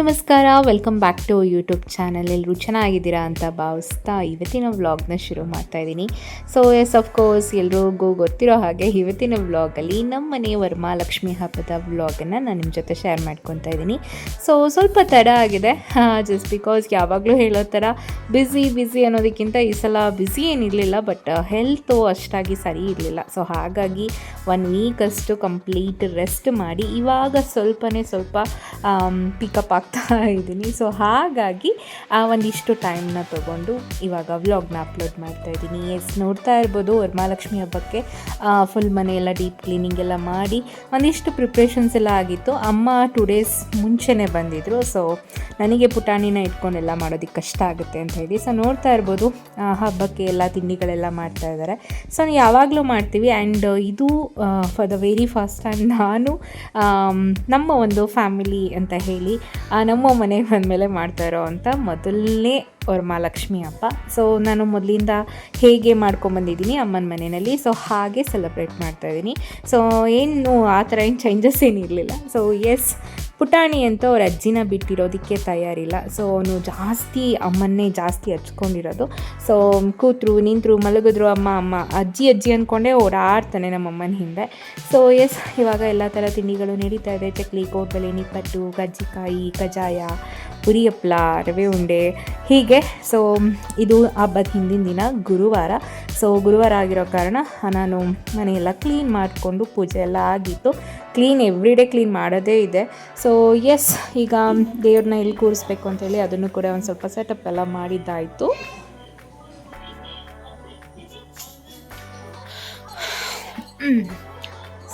ನಮಸ್ಕಾರ welcome back to YouTube channel ಎಲ್ಲರೂ ಚೆನ್ನಾಗಿದ್ದೀರಾ ಅಂತ ಭಾವಿಸ್ತಾ ಇವತ್ತಿನ ವ್ಲಾಗ್ನ ಶುರು ಮಾಡ್ತಾ ಇದ್ದೀನಿ. ಸೊ ಎಸ್ ಕೋರ್ಸ್ ಎಲ್ರಿಗೂ ಗೊತ್ತಿರೋ ಹಾಗೆ ಇವತ್ತಿನ ವ್ಲಾಗಲ್ಲಿ ನಮ್ಮ ಮನೆ ವರಮಹಾಲಕ್ಷ್ಮಿ ಹಬ್ಬದ ವ್ಲಾಗನ್ನು ನಾನು ನಿಮ್ಮ ಜೊತೆ ಶೇರ್ ಮಾಡ್ಕೊತಾ ಇದ್ದೀನಿ. ಸೊ ಸ್ವಲ್ಪ ತಡ ಆಗಿದೆ. ಜಸ್ಟ್ ಬಿಕಾಸ್ ಯಾವಾಗಲೂ ಹೇಳೋ ಥರ ಬ್ಯುಸಿ ಬ್ಯುಸಿ ಅನ್ನೋದಕ್ಕಿಂತ ಈ ಸಲ ಬ್ಯುಸಿ ಏನಿರಲಿಲ್ಲ ಬಟ್ ಹೆಲ್ತು ಅಷ್ಟಾಗಿ ಸರಿ ಇರಲಿಲ್ಲ. ಸೊ ಹಾಗಾಗಿ ಒನ್ ವೀಕ್ ಅಷ್ಟು ಕಂಪ್ಲೀಟ್ ರೆಸ್ಟ್ ಮಾಡಿ, ಇವಾಗ ಸ್ವಲ್ಪನೇ ಸ್ವಲ್ಪ ಪಿಕಪ್ ಆಗ್ತಾ ಇದ್ದೀನಿ. ಸೊ ಹಾಗಾಗಿ ಆ ಒಂದಿಷ್ಟು ಟೈಮ್ನ ತೊಗೊಂಡು ಇವಾಗ ವ್ಲಾಗ್ನ ಅಪ್ಲೋಡ್ ಮಾಡ್ತಾ ಇದ್ದೀನಿ. ಎಸ್ ನೋಡ್ತಾ ಇರ್ಬೋದು. ವರಮಹಾಲಕ್ಷ್ಮಿ ಹಬ್ಬಕ್ಕೆ ಫುಲ್ ಮನೆಯೆಲ್ಲ ಡೀಪ್ ಕ್ಲೀನಿಂಗ್ ಎಲ್ಲ ಮಾಡಿ ಒಂದಿಷ್ಟು ಪ್ರಿಪ್ರೇಷನ್ಸ್ ಎಲ್ಲ ಆಗಿತ್ತು. ಅಮ್ಮ ಟು ಡೇಸ್ ಮುಂಚೆನೇ ಬಂದಿದ್ದರು ಸೊ ನನಗೆ ಪುಟಾಣಿನ ಇಟ್ಕೊಂಡೆಲ್ಲ ಮಾಡೋದಕ್ಕೆ ಕಷ್ಟ ಆಗುತ್ತೆ ಅಂತ ಹೇಳಿ. ಸೊ ನೋಡ್ತಾ ಇರ್ಬೋದು ಹಬ್ಬಕ್ಕೆ ಎಲ್ಲ ತಿಂಡಿಗಳೆಲ್ಲ ಮಾಡ್ತಾ ಇದ್ದಾರೆ. ಸೊ ಯಾವಾಗಲೂ ಮಾಡ್ತೀವಿ. ಆ್ಯಂಡ್ ಇದು for the very first time ನಾನು ನಮ್ಮ ಒಂದು ಫ್ಯಾಮಿಲಿ ಅಂತ ಹೇಳಿ ನಮ್ಮ ಮನೆಗೆ ಬಂದಮೇಲೆ ಮಾಡ್ತಾ ಇರೋ ಅಂಥ ಮೊದಲನೇ ವರಮಹಾಲಕ್ಷ್ಮಿ ಹಬ್ಬ. ಸೊ ನಾನು ಮೊದಲಿಂದ ಹೇಗೆ ಮಾಡ್ಕೊಂಬಂದಿದ್ದೀನಿ ಅಮ್ಮನ ಮನೆಯಲ್ಲಿ. ಸೊ ಹಾಗೆ ಸೆಲೆಬ್ರೇಟ್ ಮಾಡ್ತಾ ಇದ್ದೀನಿ. ಸೊ ಏನು ಆ ಥರ ಏನು ಚೇಂಜಸ್ ಏನಿರಲಿಲ್ಲ. ಸೊ ಎಸ್ ಪುಟಾಣಿ ಅಂತ ಅವ್ರ ಅಜ್ಜಿನ ಬಿಟ್ಟಿರೋದಕ್ಕೆ ತಯಾರಿಲ್ಲ. ಸೊ ಅವನು ಜಾಸ್ತಿ ಅಮ್ಮನ್ನೇ ಜಾಸ್ತಿ ಹಚ್ಕೊಂಡಿರೋದು. ಸೊ ಕೂತರು, ನಿಂತರು, ಮಲಗಿದ್ರು, ಅಮ್ಮ ಅಮ್ಮ, ಅಜ್ಜಿ ಅಜ್ಜಿ ಅಂದ್ಕೊಂಡೆ ಅವ್ರು ಆಡ್ತಾನೆ ನಮ್ಮ ಅಮ್ಮನ ಹಿಂದೆ. ಸೊ ಎಸ್ ಇವಾಗ ಎಲ್ಲ ಥರ ತಿಂಡಿಗಳು ನಡೀತಾ ಇದೆ. ಚಕ್ಲಿ, ಕೋಡ್ಬಳೆ, ನಿಪ್ಪಟ್ಟು, ಕಜ್ಜಿಕಾಯಿ ಕಜಾಯ ಪುರಿ ಹಪ್ಪಳ ರವೆ ಉಂಡೆ. ಹೀಗೆ ಸೊ ಇದು ಹಬ್ಬದ ಹಿಂದಿನ ದಿನ, ಗುರುವಾರ. ಸೊ ಗುರುವಾರ ಆಗಿರೋ ಕಾರಣ, ನಾನು ಮನೆಯೆಲ್ಲ ಕ್ಲೀನ್ ಮಾಡಿಕೊಂಡು ಪೂಜೆ ಎಲ್ಲ ಆಗಿತ್ತು. ಕ್ಲೀನ್ ಎವ್ರಿ ಡೇ ಕ್ಲೀನ್ ಮಾಡೋದೇ ಇದೆ. ಸೊ ಎಸ್ ಈಗ ದೇವ್ರನ್ನ ಇಲ್ಲಿ ಕೂರಿಸ್ಬೇಕು ಅಂತೇಳಿ ಅದನ್ನು ಕೂಡ ಒಂದು ಸ್ವಲ್ಪ ಸೆಟಪ್ ಎಲ್ಲ ಮಾಡಿದ್ದಾಯಿತು.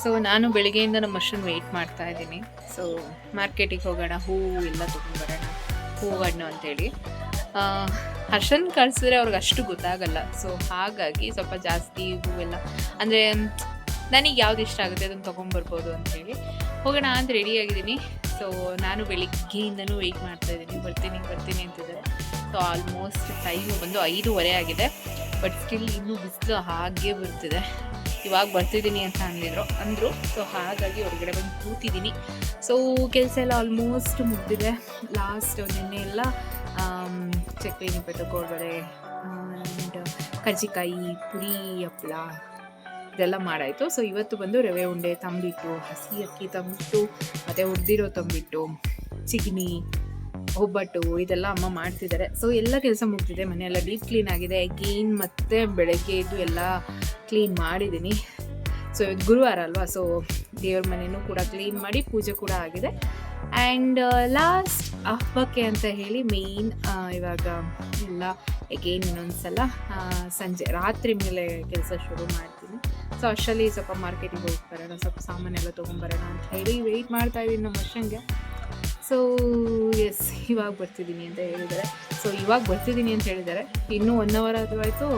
ಸೊ ನಾನು ಬೆಳಗ್ಗೆಯಿಂದ ನಮ್ಮ ಅಷ್ಟನ್ನು ವೆಯ್ಟ್ ಮಾಡ್ತಾ ಇದ್ದೀನಿ. ಸೊ ಮಾರ್ಕೆಟಿಗೆ ಹೋಗೋಣ ಹೂವು ಎಲ್ಲ ತೊಗೊಂಡ್ಬರೋಣ ಹೂವು ಹಣ್ಣು ಅಂತೇಳಿ. ಹರ್ಷನ್ ಕಳಿಸಿದ್ರೆ ಅವ್ರಿಗೆ ಅಷ್ಟು ಗೊತ್ತಾಗಲ್ಲ. ಸೊ ಹಾಗಾಗಿ ಸ್ವಲ್ಪ ಜಾಸ್ತಿ ಹೂವೆಲ್ಲ ಅಂದರೆ ನನಗೆ ಯಾವ್ದು ಇಷ್ಟ ಆಗುತ್ತೆ ಅದನ್ನು ತೊಗೊಂಬರ್ಬೋದು ಅಂತೇಳಿ. ಹೋಗೋಣ ಅಂತ ರೆಡಿ ಆಗಿದ್ದೀನಿ. ಸೊ ನಾನು ಬೆಳಿಗ್ಗೆಯಿಂದನೂ ವೆಯ್ಟ್ ಮಾಡ್ತಾ ಇದ್ದೀನಿ. ಬರ್ತೀನಿ ಬರ್ತೀನಿ ಅಂತಿದ್ದಾರೆ. ಸೊ ಆಲ್ಮೋಸ್ಟ್ ಟೈಮು ಬಂದು ಐದೂವರೆ ಆಗಿದೆ. ಬಟ್ ಸ್ಟಿಲ್ ಇನ್ನೂ ಬಿಸಿಲು ಹಾಗೆ ಬರ್ತಿದೆ. ಇವಾಗ ಬರ್ತಿದ್ದೀನಿ ಅಂತ ಅಂದಿದ್ರು. ಅಂದರು. ಸೊ ಹಾಗಾಗಿ ಹೊರಗಡೆ ಬಂದು ಕೂತಿದ್ದೀನಿ. ಸೊ ಕೆಲಸ ಎಲ್ಲ ಆಲ್ಮೋಸ್ಟ್ ಮುಗಿದಿದೆ. ಲಾಸ್ಟ್ ನಿನ್ನೆ ಎಲ್ಲ ಚಕ್ಲಿ ನಿಪ್ಪಟ್ಟು ಕೋಡ್ಬಳೆ ಆ್ಯಂಡ್ ಕಜ್ಜಿಕಾಯಿ ಪುರಿ ಹಪ್ಪಳ ಇದೆಲ್ಲ ಮಾಡಾಯಿತು. ಸೊ ಇವತ್ತು ಬಂದು ರವೆ ಉಂಡೆ ತಂಬಿಟ್ಟು, ಹಸಿ ಅಕ್ಕಿ ತಂಬಿಟ್ಟು, ಮತ್ತು ಹುರಿದಿರೋ ತಂಬಿಟ್ಟು ಚಿಗಣಿ ಒಬ್ಬಟ್ಟು, ಇದೆಲ್ಲ ಅಮ್ಮ ಮಾಡ್ತಿದ್ದಾರೆ. ಸೊ ಎಲ್ಲ ಕೆಲಸ ಮುಗ್ದಿದೆ, ಮನೆಯೆಲ್ಲ ಡೀಪ್ ಕ್ಲೀನ್ ಆಗಿದೆ. ಅಗೇನ್ ಮತ್ತೆ ಬೆಳಗ್ಗೆ ಇದ್ದು ಎಲ್ಲ ಕ್ಲೀನ್ ಮಾಡಿದ್ದೀನಿ. ಸೊ ಇವತ್ತು ಗುರುವಾರ ಅಲ್ವಾ? ಸೊ ದೇವ್ರ ಮನೆಯೂ ಕೂಡ ಕ್ಲೀನ್ ಮಾಡಿ ಪೂಜೆ ಕೂಡ ಆಗಿದೆ. ಆ್ಯಂಡ್ ಲಾಸ್ಟ್ ಹಬ್ಬಕ್ಕೆ ಅಂತ ಹೇಳಿ ಮೇಯ್ನ್ ಇವಾಗ ಎಲ್ಲ ಎಗೇನ್ ಇನ್ನೊಂದು ಸಲ ಸಂಜೆ ರಾತ್ರಿ ಮೇಲೆ ಕೆಲಸ ಶುರು ಮಾಡ್ತೀನಿ. ಸೊ ಅಷ್ಟರಲ್ಲಿ ಸ್ವಲ್ಪ ಮಾರ್ಕೆಟಿಗೆ ಹೋಗಿ ಬರೋಣ ಸ್ವಲ್ಪ ಸಾಮಾನೆಲ್ಲ ತೊಗೊಂಬರೋಣ ಅಂತ ಹೇಳಿ ವೆಯ್ಟ್ ಮಾಡ್ತಾ ಇದ್ದೀನಿ ನಮ್ಮ ವರ್ಷಂಗೆ. ಸೊ ಎಸ್ ಇವಾಗ ಬರ್ತಿದ್ದೀನಿ ಅಂತ ಹೇಳಿದ್ದಾರೆ. ಸೊ ಇವಾಗ ಬರ್ತಿದ್ದೀನಿ ಅಂತ ಹೇಳಿದ್ದಾರೆ. ಇನ್ನೂ ಒನ್ ಅವರ್ ಆದರೂ ಆಯಿತು.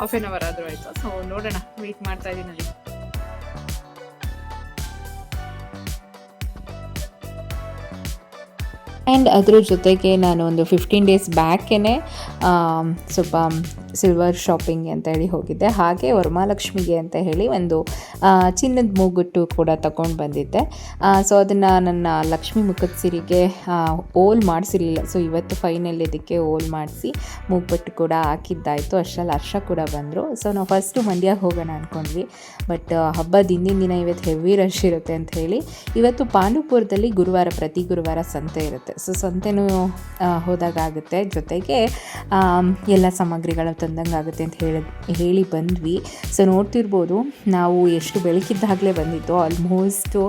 ಹಾಫ್ ಆನ್ ಅವರ್ ಆದರೂ ಆಯಿತು. ಸೊ ನೋಡೋಣ. ವೆಯ್ಟ್ ಮಾಡ್ತಾ ಇದ್ದೀನಿ ಅಲ್ಲಿ. ಆ್ಯಂಡ್ ಅದ್ರ ಜೊತೆಗೆ ನಾನು ಒಂದು ಫಿಫ್ಟೀನ್ ಡೇಸ್ ಬ್ಯಾಕೇ ಸ್ವಲ್ಪ ಸಿಲ್ವರ್ ಶಾಪಿಂಗ್ ಅಂತ ಹೇಳಿ ಹೋಗಿದ್ದೆ ಹಾಗೆ ವರಮಹಾಲಕ್ಷ್ಮಿಗೆ ಅಂತ ಹೇಳಿ ಒಂದು ಚಿನ್ನದ ಮೂಗುಟ್ಟು ಕೂಡ ತಗೊಂಡು ಬಂದಿದ್ದೆ. ಸೊ ಅದನ್ನು ನನ್ನ ಲಕ್ಷ್ಮಿ ಮುಖದ ಸಿರಿಗೆ ಓಲ್ ಮಾಡಿಸಿರಲಿಲ್ಲ. ಸೊ ಇವತ್ತು ಫೈನಲ್ ಇದಕ್ಕೆ ಓಲ್ ಮಾಡಿಸಿ ಮೂಗ್ಬಟ್ಟು ಕೂಡ ಹಾಕಿದ್ದಾಯಿತು. ಅಷ್ಟರಲ್ಲಿ ಹರ್ಷ ಕೂಡ ಬಂದರು. ಸೊ ನಾವು ಫಸ್ಟು ಮಂಡ್ಯ ಹೋಗೋಣ ಅಂದ್ಕೊಂಡ್ವಿ ಬಟ್ ಹಬ್ಬದ ಹಿಂದಿನ ದಿನ ಇವತ್ತು ಹೆವಿ ರಶ್ ಇರುತ್ತೆ ಅಂತ ಹೇಳಿ, ಇವತ್ತು ಪಾಂಡುಪುರದಲ್ಲಿ ಗುರುವಾರ ಪ್ರತಿ ಗುರುವಾರ ಸಂತೆ ಇರುತ್ತೆ. ಸೊ ಸಂತೆನೂ ಹೋದಾಗ ಹೋದಾಗುತ್ತೆ ಜೊತೆಗೆ ಎಲ್ಲ ಸಾಮಗ್ರಿಗಳು ತಂದಂಗೆ ಆಗುತ್ತೆ ಅಂತ ಹೇಳಿ ಹೇಳಿ ಬಂದ್ವಿ. ಸೊ ನೋಡ್ತಿರ್ಬೋದು, ನಾವು ಎಷ್ಟು ಬೆಳಕಿದ್ದಾಗಲೇ ಬಂದಿತ್ತು. ಆಲ್ಮೋಸ್ಟು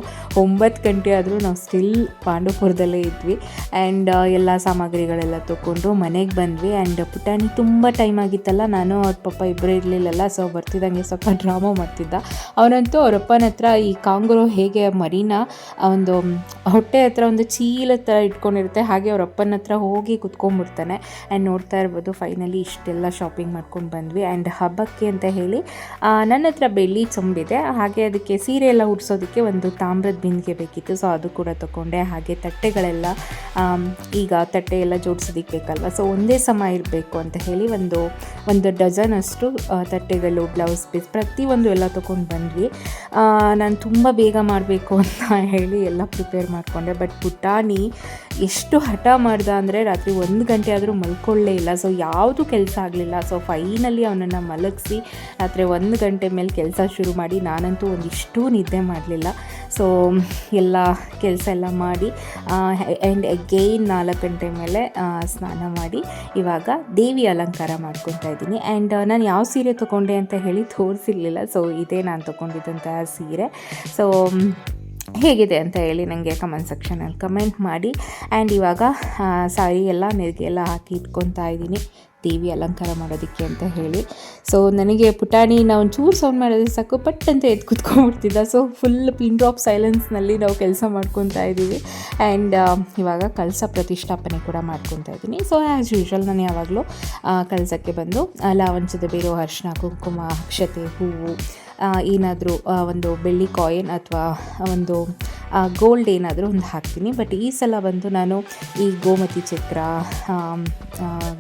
ಒಂಬತ್ತು ಗಂಟೆ ಆದರೂ ನಾವು ಸ್ಟಿಲ್ ಪಾಂಡವಪುರದಲ್ಲೇ ಇದ್ವಿ. ಆ್ಯಂಡ್ ಎಲ್ಲ ಸಾಮಗ್ರಿಗಳೆಲ್ಲ ತೊಗೊಂಡು ಮನೆಗೆ ಬಂದ್ವಿ. ಆ್ಯಂಡ್ ಪುಟಾಣಿ ತುಂಬ ಟೈಮ್ ಆಗಿತ್ತಲ್ಲ. ನಾನು, ಅವ್ರ ಪಪ್ಪ ಇಬ್ಬರೇ ಇರಲಿಲ್ಲಲ್ಲ. ಸೊ ಬರ್ತಿದ್ದಂಗೆ ಸ್ವಲ್ಪ ಡ್ರಾಮಾ ಮಾಡ್ತಿದ್ದ. ಅವನಂತೂ ಅವರಪ್ಪನ ಹತ್ರ ಈ ಕಾಂಗ್ರೋ ಹೇಗೆ ಮರಿನ, ಒಂದು ಹೊಟ್ಟೆ ಹತ್ರ ಒಂದು ಚೀಲ ಥರ ಇಟ್ಕೊಂಡಿರುತ್ತೆ. ಹಾಗೆ ಅವ್ರ ಅಪ್ಪನ ಹತ್ರ ಹೋಗಿ ಕುತ್ಕೊಂಡ್ಬಿಡ್ತಾನೆ. ಆ್ಯಂಡ್ ನೋಡ್ತಾ ಇರ್ಬೋದು ಫೈನಲಿ ಇಷ್ಟೆಲ್ಲ ಶಾಪಿಂಗ್ ಮಾಡ್ಕೊಂಡು ಬಂದ್ವಿ. ಆ್ಯಂಡ್ ಹಬ್ಬಕ್ಕೆ ಅಂತ ಹೇಳಿ ನನ್ನ ಹತ್ರ ಬೆಳ್ಳಿ ಚೊಂಬಿದೆ ಹಾಗೆ ಅದಕ್ಕೆ ಸೀರೆ ಎಲ್ಲ ಉಡ್ಸೋದಕ್ಕೆ ಒಂದು ತಾಮ್ರದ ಬಿಂದಿಗೆ ಬೇಕಿತ್ತು. ಸೊ ಅದು ಕೂಡ ತಗೊಂಡೆ ಹಾಗೆ ತಟ್ಟೆಗಳೆಲ್ಲ ಈಗ ತಟ್ಟೆ ಎಲ್ಲ ಜೋಡಿಸೋದಕ್ಕೆ ಬೇಕಲ್ವ? ಸೊ ಒಂದೇ ಸಮ ಇರಬೇಕು ಅಂತ ಹೇಳಿ ಒಂದು ಒಂದು ಡಜನ್ ಅಷ್ಟು ತಟ್ಟೆಗಳು ಬ್ಲೌಸ್ ಪೀಸ್ ಪ್ರತಿಯೊಂದು ಎಲ್ಲ ತೊಗೊಂಡು ಬಂದ್ವಿ. ನಾನು ತುಂಬ ಬೇಗ ಮಾಡಬೇಕು ಅಂತ ಹೇಳಿ ಎಲ್ಲ ಪ್ರಿಪೇರ್ ಮಾಡಿಕೊಂಡೆ. ಬಟ್ ಪುಟಾಣಿ ಎಷ್ಟು ಹಠ ಮಾಡ್ದ ಅಂದರೆ ರಾತ್ರಿ ಒಂದು ಗಂಟೆ ಆದರೂ ಮಲ್ಕೊಳ್ಳೇ ಇಲ್ಲ. ಸೊ ಯಾವುದು ಕೆಲಸ ಆಗಲಿಲ್ಲ. ಸೊ ಫೈನಲಿ ಅವನನ್ನು ಮಲಗಿಸಿ ರಾತ್ರಿ ಒಂದು ಗಂಟೆ ಮೇಲೆ ಕೆಲಸ ಶುರು ಮಾಡಿ ನಾನಂತೂ ಒಂದಿಷ್ಟು ನಿದ್ದೆ ಮಾಡಲಿಲ್ಲ. ಸೊ ಎಲ್ಲ ಕೆಲಸ ಎಲ್ಲ ಮಾಡಿ ಆ್ಯಂಡ್ ಅಗೈನ್ ನಾಲ್ಕು ಗಂಟೆ ಮೇಲೆ ಸ್ನಾನ ಮಾಡಿ ಇವಾಗ ದೇವಿ ಅಲಂಕಾರ ಮಾಡ್ಕೊತಾ ಇದ್ದೀನಿ. ಆ್ಯಂಡ್ ನಾನು ಯಾವ ಸೀರೆ ತೊಗೊಂಡೆ ಅಂತ ಹೇಳಿ ತೋರಿಸಿರ್ಲಿಲ್ಲ. ಸೊ ಇದೇ ನಾನು ತೊಗೊಂಡಿದ್ದಂತಹ ಸೀರೆ. ಸೊ ಹೇಗಿದೆ ಅಂತ ಹೇಳಿ ನನಗೆ ಕಮೆಂಟ್ ಸೆಕ್ಷನಲ್ಲಿ ಕಮೆಂಟ್ ಮಾಡಿ. ಆ್ಯಂಡ್ ಇವಾಗ ಸಾರಿ ಎಲ್ಲ ನೆರಿಗೆ ಎಲ್ಲ ಹಾಕಿ ಇಟ್ಕೊತಾ ಇದ್ದೀನಿ. ದೇವಿ ಅಲಂಕಾರ ಮಾಡೋದಕ್ಕೆ ಅಂತ ಹೇಳಿ. ಸೊ ನನಗೆ ಪುಟಾಣಿ ನಾವು ಒಂಚೂರು ಸೌಂಡ್ ಮಾಡಿದ್ರೆ ಸಾಕು, ಪಟ್ ಅಂತ ಎದ್ದು ಕುತ್ಕೊಂಡ್ಬಿಡ್ತಿದ್ದ. ಸೊ ಫುಲ್ ಪಿನ್ ಡ್ರಾಪ್ ಸೈಲೆನ್ಸ್ನಲ್ಲಿ ನಾವು ಕೆಲಸ ಮಾಡ್ಕೊತಾ ಇದ್ದೀವಿ. ಆ್ಯಂಡ್ ಇವಾಗ ಕಳಸ ಪ್ರತಿಷ್ಠಾಪನೆ ಕೂಡ ಮಾಡ್ಕೊತಾ ಇದ್ದೀನಿ. ಸೊ ಆ್ಯಸ್ ಯೂಶ್ವಲ್ ನಾನು ಯಾವಾಗಲೂ ಕಳಸಕ್ಕೆ ಬಂದು ಲಾವಂಚದ ಬೇರು ಅರ್ಶಿನ ಕುಂಕುಮ, ಅಕ್ಷತೆ, ಹೂವು ಏನಾದರೂ ಒಂದು ಬೆಳ್ಳಿ ಕಾಯಿನ್ ಅಥವಾ ಒಂದು ಗೋಲ್ಡ್ ಏನಾದರೂ ಒಂದು ಹಾಕ್ತೀನಿ. ಬಟ್ ಈ ಸಲ ಬಂದು ನಾನು ಈ ಗೋಮತಿ ಚಿತ್ರ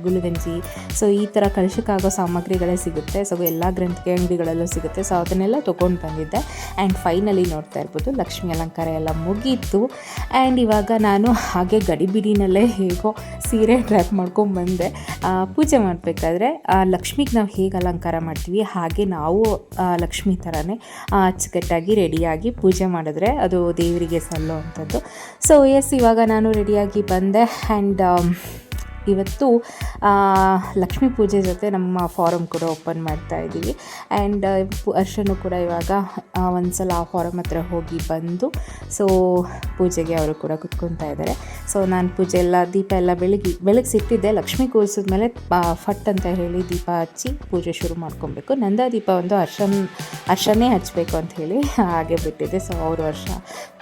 ಗುಲಗಂಜಿ ಸೊ ಈ ಥರ ಕಲಶಕ್ಕಾಗೋ ಸಾಮಗ್ರಿಗಳೇ ಸಿಗುತ್ತೆ. ಸೊ ಎಲ್ಲ ಗ್ರಂಥಿಕೆ ಅಂಗಡಿಗಳಲ್ಲೂ ಸಿಗುತ್ತೆ. ಸೊ ಅದನ್ನೆಲ್ಲ ತೊಗೊಂಡು ಬಂದಿದ್ದೆ. ಆ್ಯಂಡ್ ಫೈನಲಿ ನೋಡ್ತಾ ಇರ್ಬೋದು ಲಕ್ಷ್ಮಿ ಅಲಂಕಾರ ಎಲ್ಲ ಮುಗೀತು. ಆ್ಯಂಡ್ ಇವಾಗ ನಾನು ಹಾಗೆ ಗಡಿಬಿಡಿನಲ್ಲೇ ಹೇಗೋ ಸೀರೆ ಡ್ರ್ಯಾಪ್ ಮಾಡ್ಕೊಂಡು ಬಂದೆ. ಪೂಜೆ ಮಾಡಬೇಕಾದ್ರೆ ಲಕ್ಷ್ಮಿಗೆ ನಾವು ಹೇಗೆ ಅಲಂಕಾರ ಮಾಡ್ತೀವಿ ಹಾಗೆ ನಾವು ಆ, ಲಕ್ಷ್ಮಿ ಥರನೇ ಅಚ್ಚುಕಟ್ಟಾಗಿ ರೆಡಿಯಾಗಿ ಪೂಜೆ ಮಾಡಿದ್ರೆ ಅದು ದೇವರಿಗೆ ಸಲ್ಲೋ ಅಂಥದ್ದು ಸೊ ಎಸ್ ಇವಾಗ ನಾನು ರೆಡಿಯಾಗಿ ಬಂದೆ ಆ್ಯಂಡ್ ಇವತ್ತು ಲಕ್ಷ್ಮಿ ಪೂಜೆ ಜೊತೆ ನಮ್ಮ ಫಾರಮ್ ಕೂಡ ಓಪನ್ ಮಾಡ್ತಾ ಇದ್ದೀವಿ ಆ್ಯಂಡ್ ಅರ್ಶನು ಕೂಡ ಇವಾಗ ಒಂದು ಸಲ ಆ ಫಾರಮ್ ಹತ್ರ ಹೋಗಿ ಬಂದು ಸೊ ಪೂಜೆಗೆ ಅವರು ಕೂಡ ಕುತ್ಕೊತಾ ಇದ್ದಾರೆ. ಸೊ ನಾನು ಪೂಜೆ ಎಲ್ಲ, ದೀಪ ಎಲ್ಲ ಬೆಳಗಿ ಸಿಕ್ಕಿದ್ದೆ ಲಕ್ಷ್ಮಿ ಕೂರಿಸಿದ್ಮೇಲೆ ಫಟ್ ಅಂತ ಹೇಳಿ ದೀಪ ಹಚ್ಚಿ ಪೂಜೆ ಶುರು ಮಾಡ್ಕೊಬೇಕು. ನಂದ ದೀಪ ಒಂದು ಅರ್ಶನ್ ಅರ್ಶನೇ ಹಚ್ಚಬೇಕು ಅಂತ ಹೇಳಿ ಹಾಗೆ ಬಿಟ್ಟಿದ್ದೆ. ಸೊ ಅವರು ವರ್ಷ,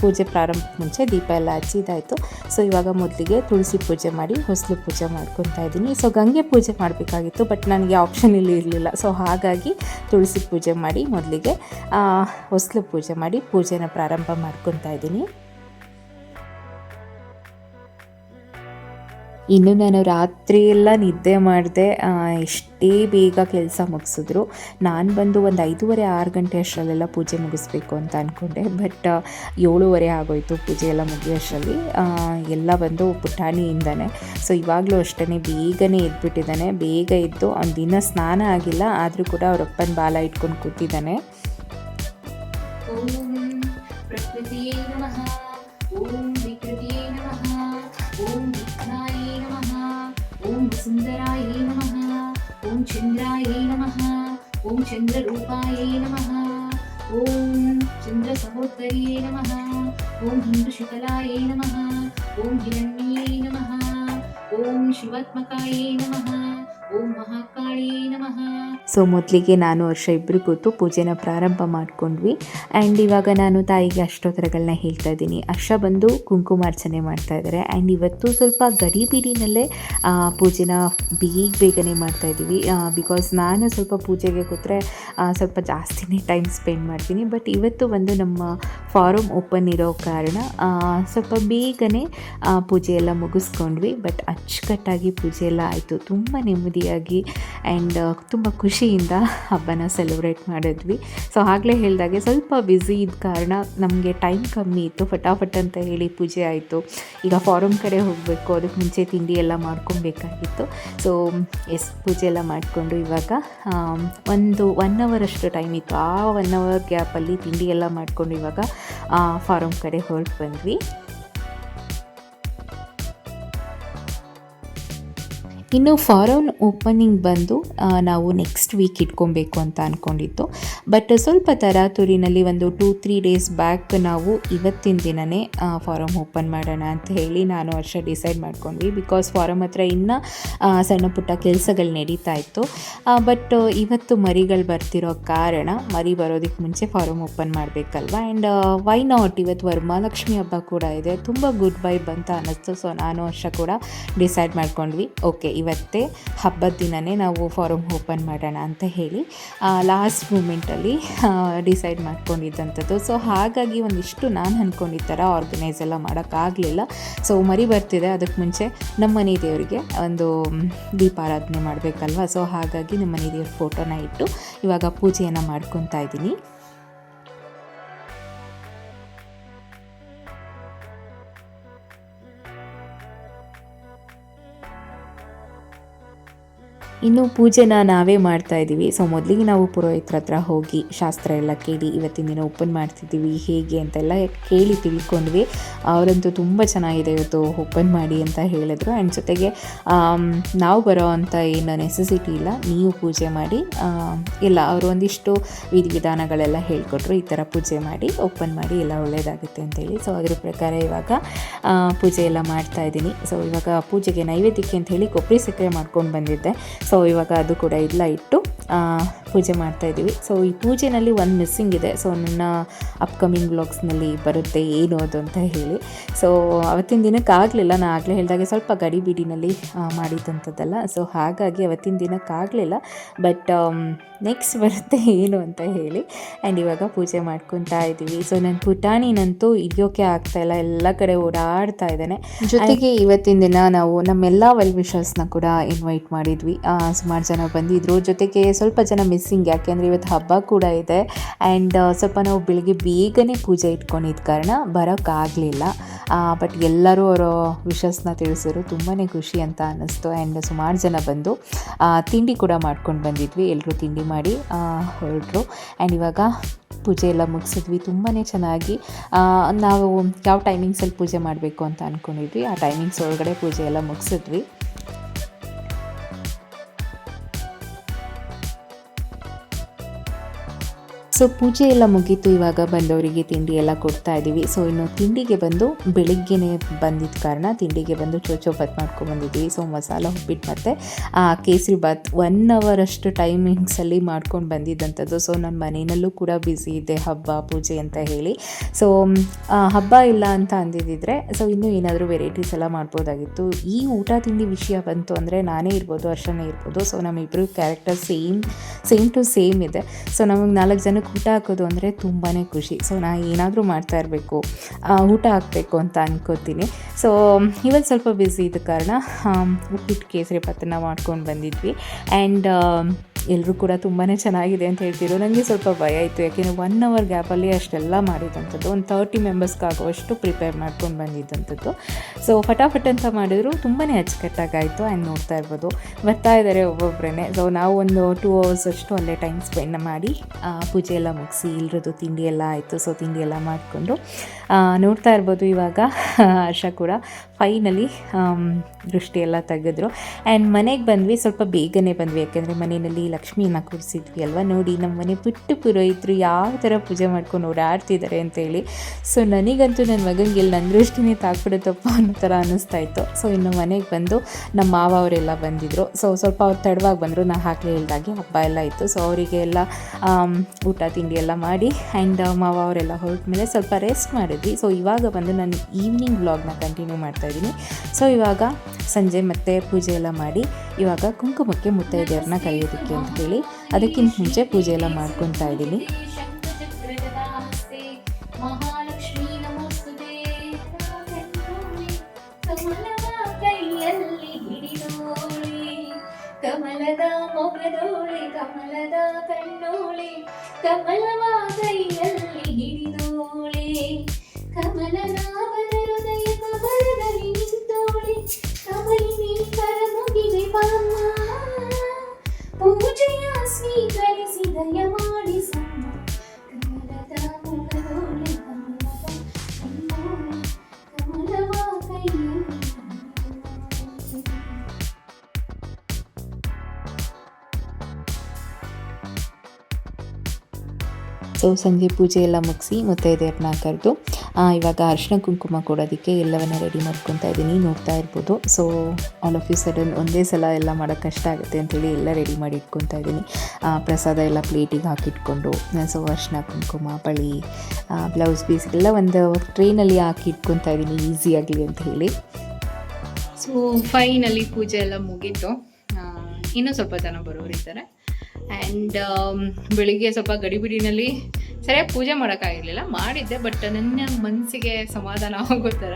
ಪೂಜೆ ಪ್ರಾರಂಭಕ್ಕೆ ಮುಂಚೆ ದೀಪ ಎಲ್ಲ ಹಚ್ಚಿದಾಯಿತು ಸೊ ಇವಾಗ ಮೊದಲಿಗೆ ತುಳಸಿ ಪೂಜೆ ಮಾಡಿ, ಹೊಸಲು ಪೂಜೆ ಮಾಡ್ಕೊತಾ ಇದ್ದೀನಿ. ಸೊ ಗಂಗೆ ಪೂಜೆ ಮಾಡಬೇಕಾಗಿತ್ತು ಬಟ್ ನನಗೆ ಆಪ್ಷನ್ ಇಲ್ಲಿ ಇರಲಿಲ್ಲ. ಸೊ ಹಾಗಾಗಿ ತುಳಸಿ ಪೂಜೆ ಮಾಡಿ ಮೊದಲಿಗೆ ಹೊಸಲು ಪೂಜೆ ಮಾಡಿ ಪೂಜೆನ ಪ್ರಾರಂಭ ಮಾಡ್ಕೊತಾ ಇದ್ದೀನಿ. ಇನ್ನು ನಾನು ರಾತ್ರಿ ಎಲ್ಲ ನಿದ್ದೆ ಮಾಡಿದೆ ಎಷ್ಟೇ ಬೇಗ ಕೆಲಸ ಮುಗಿಸಿದ್ರು, ನಾನು ಬಂದು ಒಂದು ಐದೂವರೆ, ಆರು ಗಂಟೆ ಅಷ್ಟರಲ್ಲೆಲ್ಲ ಪೂಜೆ ಮುಗಿಸ್ಬೇಕು ಅಂತ ಅಂದ್ಕೊಂಡೆ ಬಟ್ ಏಳುವರೆ ಆಗೋಯಿತು ಪೂಜೆ ಎಲ್ಲ ಮುಗಿಯೋಷ್ಟರಲ್ಲಿ ಎಲ್ಲ ಬಂದು ಪುಟಾಣಿಯಿಂದಾನೆ. ಸೊ, ಇವಾಗಲೂ ಅಷ್ಟೇ ಬೇಗನೆ ಎದ್ಬಿಟ್ಟಿದ್ದಾನೆ. ಬೇಗ ಎದ್ದು ದಿನ ಸ್ನಾನ ಆಗಿಲ್ಲ, ಆದರೂ ಕೂಡ ಅವರಪ್ಪನ ಬಾಲ ಇಟ್ಕೊಂಡು ಕೂತಿದ್ದಾನೆ. ಪ್ರಕೃತಿಯೇ ನಮಃ. ಓಂ சுந்தராய நம ஓம் சந்திராய நம ஓம் சந்திரரூபாய நம ஓம் சந்திர சகோதரியே நம ஓம் ஹிந்து சுகலாய நம ஓம் ஹிரண்யே நம ஓம் சிவாத்மகாய நம ஓம் மகாகாளியே நம ಸೊ ಮೊದಲಿಗೆ ನಾನು ವರ್ಷ ಇಬ್ಬರು ಕೂತು ಪೂಜೆನ ಪ್ರಾರಂಭ ಮಾಡಿಕೊಂಡ್ವಿ. ಆ್ಯಂಡ್ ಇವಾಗ ನಾನು ತಾಯಿಗೆ ಅಷ್ಟೋತ್ತರಗಳನ್ನ ಹೇಳ್ತಾ ಇದ್ದೀನಿ. ಅರ್ಷ ಬಂದು ಕುಂಕುಮಾರ್ಚನೆ ಮಾಡ್ತಾ ಇದ್ದಾರೆ ಆ್ಯಂಡ್ ಇವತ್ತು ಸ್ವಲ್ಪ ಗಡಿಬಿಡಿನಲ್ಲೇ ಪೂಜೆನ ಬೇಗ ಬೇಗನೆ ಮಾಡ್ತಾ ಇದ್ದೀವಿ. ಬಿಕಾಸ್ ನಾನು ಸ್ವಲ್ಪ ಪೂಜೆಗೆ ಕೂತ್ರೆ ಸ್ವಲ್ಪ ಜಾಸ್ತಿನೇ ಟೈಮ್ ಸ್ಪೆಂಡ್ ಮಾಡ್ತೀನಿ. ಬಟ್ ಇವತ್ತು ಒಂದು ನಮ್ಮ ಫಾರಮ್ ಓಪನ್ ಇರೋ ಕಾರಣ ಸ್ವಲ್ಪ ಬೇಗನೆ ಪೂಜೆ ಎಲ್ಲ ಮುಗಿಸ್ಕೊಂಡ್ವಿ. ಬಟ್ ಅಚ್ಚುಕಟ್ಟಾಗಿ ಪೂಜೆ ಎಲ್ಲ ಆಯಿತು. ತುಂಬ ನೆಮ್ಮದಿಯಾಗಿ ಆ್ಯಂಡ್ ತುಂಬ ಖುಷಿಯಿಂದ ಹಬ್ಬನ ಸೆಲೆಬ್ರೇಟ್ ಮಾಡಿದ್ವಿ. ಸೊ ಆಗಲೇ ಹೇಳಿದಾಗೆ ಸ್ವಲ್ಪ ಬ್ಯುಸಿ ಇದ್ದ ಕಾರಣ ನಮಗೆ ಟೈಮ್ ಕಮ್ಮಿ ಇತ್ತು. ಫಟಾಫಟ್ ಅಂತ ಹೇಳಿ ಪೂಜೆ ಆಯಿತು. ಈಗ ಫಾರಮ್ ಕಡೆ ಹೋಗಬೇಕು. ಅದಕ್ಕೆ ಮುಂಚೆ ತಿಂಡಿ ಎಲ್ಲ ಮಾಡ್ಕೊಬೇಕಾಗಿತ್ತು. ಸೊ ಎಸ್ ಪೂಜೆ ಎಲ್ಲ ಮಾಡಿಕೊಂಡು ಇವಾಗ ಒಂದು ಒನ್ ಅವರ್ ಅಷ್ಟು ಟೈಮ್ ಇತ್ತು. ಆ ಒನ್ ಅವರ್ ಗ್ಯಾಪಲ್ಲಿ ತಿಂಡಿ ಎಲ್ಲ ಮಾಡಿಕೊಂಡು ಇವಾಗ ಫಾರಮ್ ಕಡೆ ಹೊರಟು ಬಂದ್ವಿ. ಇನ್ನು ಫಾರಮ್ ಓಪನಿಂಗ್ ಬಂದು ನಾವು ನೆಕ್ಸ್ಟ್ ವೀಕ್ ಇಟ್ಕೊಬೇಕು ಅಂತ ಅಂದ್ಕೊಂಡಿತ್ತು ಬಟ್ ಸ್ವಲ್ಪ ತರಾತುರಿನಲ್ಲಿ ಒಂದು ಟೂ ತ್ರೀ ಡೇಸ್ ಬ್ಯಾಕ್ ನಾವು ಇವತ್ತಿನ ದಿನವೇ ಫಾರಮ್ ಓಪನ್ ಮಾಡೋಣ ಅಂತ ಹೇಳಿ ನಾನು ವರ್ಷ ಡಿಸೈಡ್ ಮಾಡ್ಕೊಂಡ್ವಿ. ಬಿಕಾಸ್ ಫಾರಮ್ ಹತ್ರ ಇನ್ನೂ ಸಣ್ಣ ಪುಟ್ಟ ಕೆಲಸಗಳು ನಡೀತಾ ಇತ್ತು. ಬಟ್ ಇವತ್ತು ಮರಿಗಳು ಬರ್ತಿರೋ ಕಾರಣ ಮರಿ ಬರೋದಕ್ಕೆ ಮುಂಚೆ ಫಾರಮ್ ಓಪನ್ ಮಾಡಬೇಕಲ್ವ? ಆ್ಯಂಡ್ ವೈ ನಾಟ್ ಇವತ್ತು ವರಮಹಾಲಕ್ಷ್ಮಿ ಹಬ್ಬ ಕೂಡ ಇದೆ. ತುಂಬ ಗುಡ್ ವೈಬ್ ಅಂತ ಅನ್ನಿಸ್ತು. ಸೊ ನಾನು ವರ್ಷ ಕೂಡ ಡಿಸೈಡ್ ಮಾಡ್ಕೊಂಡ್ವಿ. ಓಕೆ ಇವತ್ತೇ ಹಬ್ಬದ ದಿನವೇ ನಾವು ಫಾರಮ್ ಓಪನ್ ಮಾಡೋಣ ಅಂತ ಹೇಳಿ ಲಾಸ್ಟ್ ಮೂಮೆಂಟಲ್ಲಿ ಡಿಸೈಡ್ ಮಾಡ್ಕೊಂಡಿದ್ದಂಥದ್ದು. ಸೊ ಹಾಗಾಗಿ ಒಂದಿಷ್ಟು ನಾನು ಅಂದ್ಕೊಂಡಿದ್ದ ಥರ ಆರ್ಗನೈಸ್ ಎಲ್ಲ ಮಾಡೋಕ್ಕಾಗಲಿಲ್ಲ ಸೊ ಮರಿ ಬರ್ತಿದೆ. ಅದಕ್ಕೆ ಮುಂಚೆ ನಮ್ಮ ಮನೆ ದೇವರಿಗೆ ಒಂದು ದೀಪಾರಾಧನೆ ಮಾಡಬೇಕಲ್ವ? ಸೊ ಹಾಗಾಗಿ ನಮ್ಮ ಮನೆ ದೇವ್ರ ಫೋಟೋನ ಇಟ್ಟು ಇವಾಗ ಪೂಜೆಯನ್ನು ಮಾಡ್ಕೊತಾ ಇದ್ದೀನಿ. ಇನ್ನು ಪೂಜೆನ ನಾವೇ ಮಾಡ್ತಾ ಇದ್ದೀವಿ. ಸೊ, ಮೊದಲಿಗೆ ನಾವು ಪುರೋಹಿತ್ರ ಹತ್ರ ಹೋಗಿ ಶಾಸ್ತ್ರ ಎಲ್ಲ ಕೇಳಿ ಇವತ್ತಿನ ದಿನ ಓಪನ್ ಮಾಡ್ತಿದ್ದೀವಿ. ಹೇಗೆ ಅಂತೆಲ್ಲ ಕೇಳಿ ತಿಳ್ಕೊಂಡ್ವಿ. ಅವರಂತೂ ತುಂಬ ಚೆನ್ನಾಗಿದೆ ಇವತ್ತು ಓಪನ್ ಮಾಡಿ ಅಂತ ಹೇಳಿದ್ರು. ಆ್ಯಂಡ್ ಜೊತೆಗೆ ನಾವು ಬರೋ ಅಂಥ ಏನು ನೆಸೆಸಿಟಿ ಇಲ್ಲ. ನೀವು ಪೂಜೆ ಮಾಡಿ ಇಲ್ಲ ಅವರು ಒಂದಿಷ್ಟು ವಿಧಿ ವಿಧಾನಗಳೆಲ್ಲ ಹೇಳಿಕೊಟ್ರು ಈ ಥರ ಪೂಜೆ ಮಾಡಿ, ಓಪನ್ ಮಾಡಿ ಎಲ್ಲ ಒಳ್ಳೆಯದಾಗುತ್ತೆ ಅಂತೇಳಿ ಸೊ, ಅದ್ರ ಪ್ರಕಾರ ಇವಾಗ ಪೂಜೆ ಎಲ್ಲ ಮಾಡ್ತಾ ಇದ್ದೀನಿ. ಸೊ, ಇವಾಗ ಪೂಜೆಗೆ ನೈವೇದ್ಯಕ್ಕೆ ಅಂತ ಹೇಳಿ ಕೊಬ್ಬರಿ ಸಕ್ಕರೆ ಮಾಡ್ಕೊಂಡು ಬಂದಿದ್ದೆ. ಸೊ ಇವಾಗ ಅದು ಕೂಡ ಇಲ್ಲ ಇಟ್ಟು ಪೂಜೆ ಮಾಡ್ತಾ ಇದ್ದೀವಿ. ಸೊ ಈ ಪೂಜೆನಲ್ಲಿ ಒಂದು ಮಿಸ್ಸಿಂಗ್ ಇದೆ. ಸೊ ನನ್ನ ಅಪ್ಕಮಿಂಗ್ ಬ್ಲಾಗ್ಸ್ನಲ್ಲಿ ಬರುತ್ತೆ ಏನು ಅದು ಅಂತ ಹೇಳಿ. ಸೊ ಅವತ್ತಿನ ದಿನಕ್ಕೆ ಆಗಲಿಲ್ಲ. ನಾನು ಆಗಲೇ ಹೇಳಿದಾಗೆ ಸ್ವಲ್ಪ ಗಡಿಬಿಡಿನಲ್ಲಿ ಮಾಡಿದಂಥದ್ದಲ್ಲ. ಸೊ ಹಾಗಾಗಿ ಅವತ್ತಿನ ದಿನಕ್ಕೆ ಆಗಲಿಲ್ಲ. ಬಟ್ ನೆಕ್ಸ್ಟ್ ಬರುತ್ತೆ ಏನು ಅಂತ ಹೇಳಿ. ಆ್ಯಂಡ್ ಇವಾಗ ಪೂಜೆ ಮಾಡ್ಕೊತಾ ಇದ್ದೀವಿ. ಸೊ ನನ್ನ ಪುಟಾಣಿನಂತೂ ಹಿಡಿಯೋಕೆ ಆಗ್ತಾ ಇಲ್ಲ. ಎಲ್ಲ ಕಡೆ ಓಡಾಡ್ತಾ ಇದ್ದಾನೆ. ಜೊತೆಗೆ ಇವತ್ತಿನ ದಿನ ನಾವು ನಮ್ಮೆಲ್ಲ ವೆಲ್ ವಿಷರ್ಸ್ನ ಕೂಡ ಇನ್ವೈಟ್ ಮಾಡಿದ್ವಿ. ಸುಮಾರು ಜನ ಬಂದಿದ್ದರು ಜೊತೆಗೆ ಸ್ವಲ್ಪ ಜನ ಮಿಸ್ಸಿಂಗ್ ಯಾಕೆಂದರೆ ಇವತ್ತು ಹಬ್ಬ ಕೂಡ ಇದೆ. ಆ್ಯಂಡ್ ಸ್ವಲ್ಪ ನಾವು ಬೆಳಿಗ್ಗೆ ಬೇಗನೆ ಪೂಜೆ ಇಟ್ಕೊಂಡಿದ್ದ ಕಾರಣ ಬರೋಕ್ಕಾಗಲಿಲ್ಲ ಬಟ್ ಎಲ್ಲರೂ ಅವರು ವಿಷಸ್ನ ತಿಳಿಸಿದ್ರು. ತುಂಬಾ ಖುಷಿ ಅಂತ ಅನ್ನಿಸ್ತು. ಆ್ಯಂಡ್ ಸುಮಾರು ಜನ ಬಂದು ತಿಂಡಿ ಕೂಡ ಮಾಡ್ಕೊಂಡು ಬಂದಿದ್ವಿ. ಎಲ್ಲರೂ ತಿಂಡಿ ಮಾಡಿ ಹೊರಟರು. ಆ್ಯಂಡ್ ಇವಾಗ ಪೂಜೆ ಎಲ್ಲ ಮುಗಿಸಿದ್ವಿ. ತುಂಬಾ ಚೆನ್ನಾಗಿ ನಾವು ಯಾವ ಟೈಮಿಂಗ್ಸಲ್ಲಿ ಪೂಜೆ ಮಾಡಬೇಕು ಅಂತ ಅಂದ್ಕೊಂಡಿದ್ವಿ ಆ ಟೈಮಿಂಗ್ಸ್ ಒಳಗಡೆ ಪೂಜೆ ಎಲ್ಲ ಮುಗಿಸಿದ್ವಿ. ಸೊ ಪೂಜೆ ಎಲ್ಲ ಮುಗೀತು, ಇವಾಗ ಬಂದವರಿಗೆ ತಿಂಡಿ ಎಲ್ಲ ಕೊಡ್ತಾ ಇದ್ದೀವಿ. ಸೊ ಇನ್ನು ತಿಂಡಿಗೆ ಬಂದು ಬೆಳಿಗ್ಗೆನೇ ಬಂದಿದ್ದ ಕಾರಣ ತಿಂಡಿಗೆ ಬಂದು ಚೋಚೋ ಬಾತ್ ಮಾಡ್ಕೊಂಡು ಬಂದಿದ್ದೀವಿ. ಸೊ ಮಸಾಲ ಉಪ್ಪಿಟ್ಟು ಮತ್ತು ಕೇಸರಿ ಬಾತ್ ಒನ್ ಅವರ್ ಅಷ್ಟು ಟೈಮಿಂಗ್ಸಲ್ಲಿ ಮಾಡ್ಕೊಂಡು ಬಂದಿದ್ದಂಥದ್ದು. ಸೊ ನನ್ನ ಮನೆಯಲ್ಲೂ ಕೂಡ ಬ್ಯುಸಿ ಇದೆ, ಹಬ್ಬ, ಪೂಜೆ ಅಂತ ಹೇಳಿ. ಸೊ ಹಬ್ಬ ಇಲ್ಲ ಅಂತ ಅಂದಿದ್ದಿದ್ರೆ ಸೊ ಇನ್ನೂ ಏನಾದರೂ ವೆರೈಟೀಸ್ ಎಲ್ಲ ಮಾಡ್ಬೋದಾಗಿತ್ತು. ಈ ಊಟ ತಿಂಡಿ ವಿಷಯ ಬಂತು ಅಂದರೆ ನಾನೇ ಇರ್ಬೋದು ವರ್ಷನೇ ಇರ್ಬೋದು. So ನಮ್ಮಿಬ್ಬರು character same same to same ಇದೆ. ಸೊ ನಮಗೆ ನಾಲ್ಕು ಜನಕ್ಕೆ ಊಟ ಹಾಕೋದು ಅಂದರೆ ತುಂಬಾ ಖುಷಿ. ಸೊ ನಾನು ಏನಾದರೂ ಮಾಡ್ತಾ ಇರಬೇಕು ಊಟ ಹಾಕಬೇಕು ಅಂತ ಅನ್ಕೋತೀನಿ. ಸೊ ಇವತ್ತು ಸ್ವಲ್ಪ ಬ್ಯುಸಿ ಇದ್ದ ಕಾರಣ ಉಪ್ಪಿಟ್ಟು ಕೇಸರಿ ಪತ್ರನ ಮಾಡ್ಕೊಂಡು ಬಂದಿದ್ವಿ. ಆ್ಯಂಡ್ ಎಲ್ಲರೂ ಕೂಡ ತುಂಬಾ ಚೆನ್ನಾಗಿದೆ ಅಂತ ಹೇಳ್ತಿದ್ರು. ನನಗೆ ಸ್ವಲ್ಪ ಭಯ ಇತ್ತು. ಯಾಕೆಂದರೆ ಒನ್ ಅವರ್ ಗ್ಯಾಪಲ್ಲಿ ಅಷ್ಟೆಲ್ಲ ಮಾಡಿದಂಥದ್ದು, ಒಂದು ತರ್ಟಿ ಮೆಂಬರ್ಸ್ಗಾಗುವಷ್ಟು ಪ್ರಿಪೇರ್ ಮಾಡ್ಕೊಂಡು ಬಂದಿದ್ದಂಥದ್ದು. ಸೊ ಫಟಾಫಟ್ ಅಂತ ಮಾಡಿದ್ರು. ತುಂಬಾ ಅಚ್ಚುಕಟ್ಟಾಗಾಯಿತು ಆ್ಯಂಡ್ ನೋಡ್ತಾ ಇರ್ಬೋದು. ಬರ್ತಾ ಇದ್ದಾರೆ ಒಬ್ಬೊಬ್ಬರೇ ಸೊ ನಾವು ಒಂದು ಟೂ ಅವರ್ಸ್ ಅಷ್ಟು ಅಲ್ಲೇ ಟೈಮ್ ಸ್ಪೆಂಡ್ ಮಾಡಿ ಪೂಜೆ ಎಲ್ಲ ಮುಗಿಸಿ ಇಲ್ಲರದ್ದು ತಿಂಡಿ ಎಲ್ಲ ಆಯಿತು. ಸೊ ತಿಂಡಿ ಎಲ್ಲ ಮಾಡಿಕೊಂಡು ನೋಡ್ತಾ ಇರ್ಬೋದು ಇವಾಗ, ಹರ್ಷ ಕೂಡ. ಫೈನಲಿ ದೃಷ್ಟಿ ಎಲ್ಲ ತೆಗೆದ್ರು. ಆ್ಯಂಡ್ ಮನೆಗೆ ಬಂದ್ವಿ. ಸ್ವಲ್ಪ ಬೇಗನೆ ಬಂದ್ವಿ. ಯಾಕೆಂದರೆ ಮನೆಯಲ್ಲಿ ಲಕ್ಷ್ಮಿನ ಕೂರಿಸಿದ್ವಿ ಅಲ್ವಾ? ನೋಡಿ, ನಮ್ಮ ಮನೆ ಪುಟ್ಟ ಪುರೋಹಿತರು ಯಾವ ಥರ ಪೂಜೆ ಮಾಡ್ಕೊಂಡು ಓಡಾಡ್ತಿದ್ದಾರೆ ಅಂತೇಳಿ. ಸೊ ನನಗಂತೂ ನನ್ನ ಮಗನಿಗೆ ಇಲ್ಲಿ ನನ್ನ ದೃಷ್ಟಿನೇ ತಾಕ್ಬಿಡುತ್ತಪ್ಪ ಅನ್ನೋ ಥರ ಅನ್ನಿಸ್ತಾ ಇತ್ತು. ಸೊ ಇನ್ನು ಮನೆಗೆ ಬಂದು ನಮ್ಮ ಮಾವ ಅವರೆಲ್ಲ ಬಂದಿದ್ದರು ಸೊ ಸ್ವಲ್ಪ ಅವ್ರು ತಡವಾಗಿ ಬಂದರು. ನಾನು ಹಾಕಲೇ ಇಲ್ದಾಗೆ ಹಬ್ಬ ಎಲ್ಲ ಇತ್ತು. ಸೊ ಅವರಿಗೆ ಎಲ್ಲ ಊಟ, ತಿಂಡಿ ಎಲ್ಲ ಮಾಡಿ ಆ್ಯಂಡ್ ಮಾವ ಅವರೆಲ್ಲ ಹೊರಟ ಮೇಲೆ ಸ್ವಲ್ಪ ರೆಸ್ಟ್ ಮಾಡಿದ್ವಿ. ಸೊ ಇವಾಗ ಬಂದು ನಾನು ಈವ್ನಿಂಗ್ ಬ್ಲಾಗ್ನ ಕಂಟಿನ್ಯೂ ಮಾಡ್ತಾ ಇದ್ದೀನಿ. ಸೊ ಇವಾಗ ಸಂಜೆ ಮತ್ತೆ ಪೂಜೆ ಎಲ್ಲ ಮಾಡಿ ಇವಾಗ ಕುಂಕುಮಕ್ಕೆ ಮುತ್ತೈದೆಯವ್ರನ್ನ ಕರೆಯೋದಕ್ಕೆ ಅಂತ ಹೇಳಿ ಅದಕ್ಕಿಂತ ಮುಂಚೆ ಪೂಜೆ ಎಲ್ಲ ಮಾಡ್ಕೊತಾ ಇದ್ದೀನಿ. ಕಮಲದ ಮೊಗದೋಳಿ ಕಮಲದ ಕಣ್ಣೋಳೆ ಕಮಲವ ಕೈಯಲ್ಲಿ 一对对的眼眸 ಸಂಜೆ ಪೂಜೆ ಎಲ್ಲ ಮುಗಿಸಿ ಮುತ್ತೈದೆಯರನ್ನ ಕರೆದು ಇವಾಗ ಅರಿಶಿನ ಕುಂಕುಮ ಕೊಡೋದಕ್ಕೆ ಎಲ್ಲವನ್ನ ರೆಡಿ ಮಾಡ್ಕೊತ ಇದ್ದೀನಿ, ನೋಡ್ತಾ ಇರ್ಬೋದು. So all of you sudden ಒಂದೇ ಸಲ ಎಲ್ಲ ಮಾಡೋಕ್ಕೆ ಕಷ್ಟ ಆಗುತ್ತೆ ಅಂತೇಳಿ ಎಲ್ಲ ರೆಡಿ ಮಾಡಿ ಇಟ್ಕೊತಾ ಇದ್ದೀನಿ. ಪ್ರಸಾದ ಎಲ್ಲ ಪ್ಲೇಟಿಗೆ ಹಾಕಿಟ್ಕೊಂಡು ಸೊ ಅರಿಶಿನ ಕುಂಕುಮ, ಬಳಿ ಬ್ಲೌಸ್ ಪೀಸ್ ಎಲ್ಲ ಒಂದು ಟ್ರೈನಲ್ಲಿ ಹಾಕಿ ಇಟ್ಕೊತಾ ಇದ್ದೀನಿ ಈಸಿ ಆಗಲಿ ಅಂತ ಹೇಳಿ. ಸೊ ಫೈನಲಿ ಪೂಜೆ ಎಲ್ಲ ಮುಗೀತು. ಇನ್ನೂ ಸ್ವಲ್ಪ ಜನ ಬರೋರಿದ್ದಾರೆ. ಆ್ಯಂಡ್ ಬೆಳಿಗ್ಗೆ ಸ್ವಲ್ಪ ಗಡಿಬಿಡಿನಲ್ಲಿ ಸರಿಯಾಗಿ ಪೂಜೆ ಮಾಡೋಕ್ಕಾಗಿರಲಿಲ್ಲ. ಮಾಡಿದ್ದೆ ಬಟ್ ನನ್ನ ಮನಸ್ಸಿಗೆ ಸಮಾಧಾನ ಆಗೋ ಥರ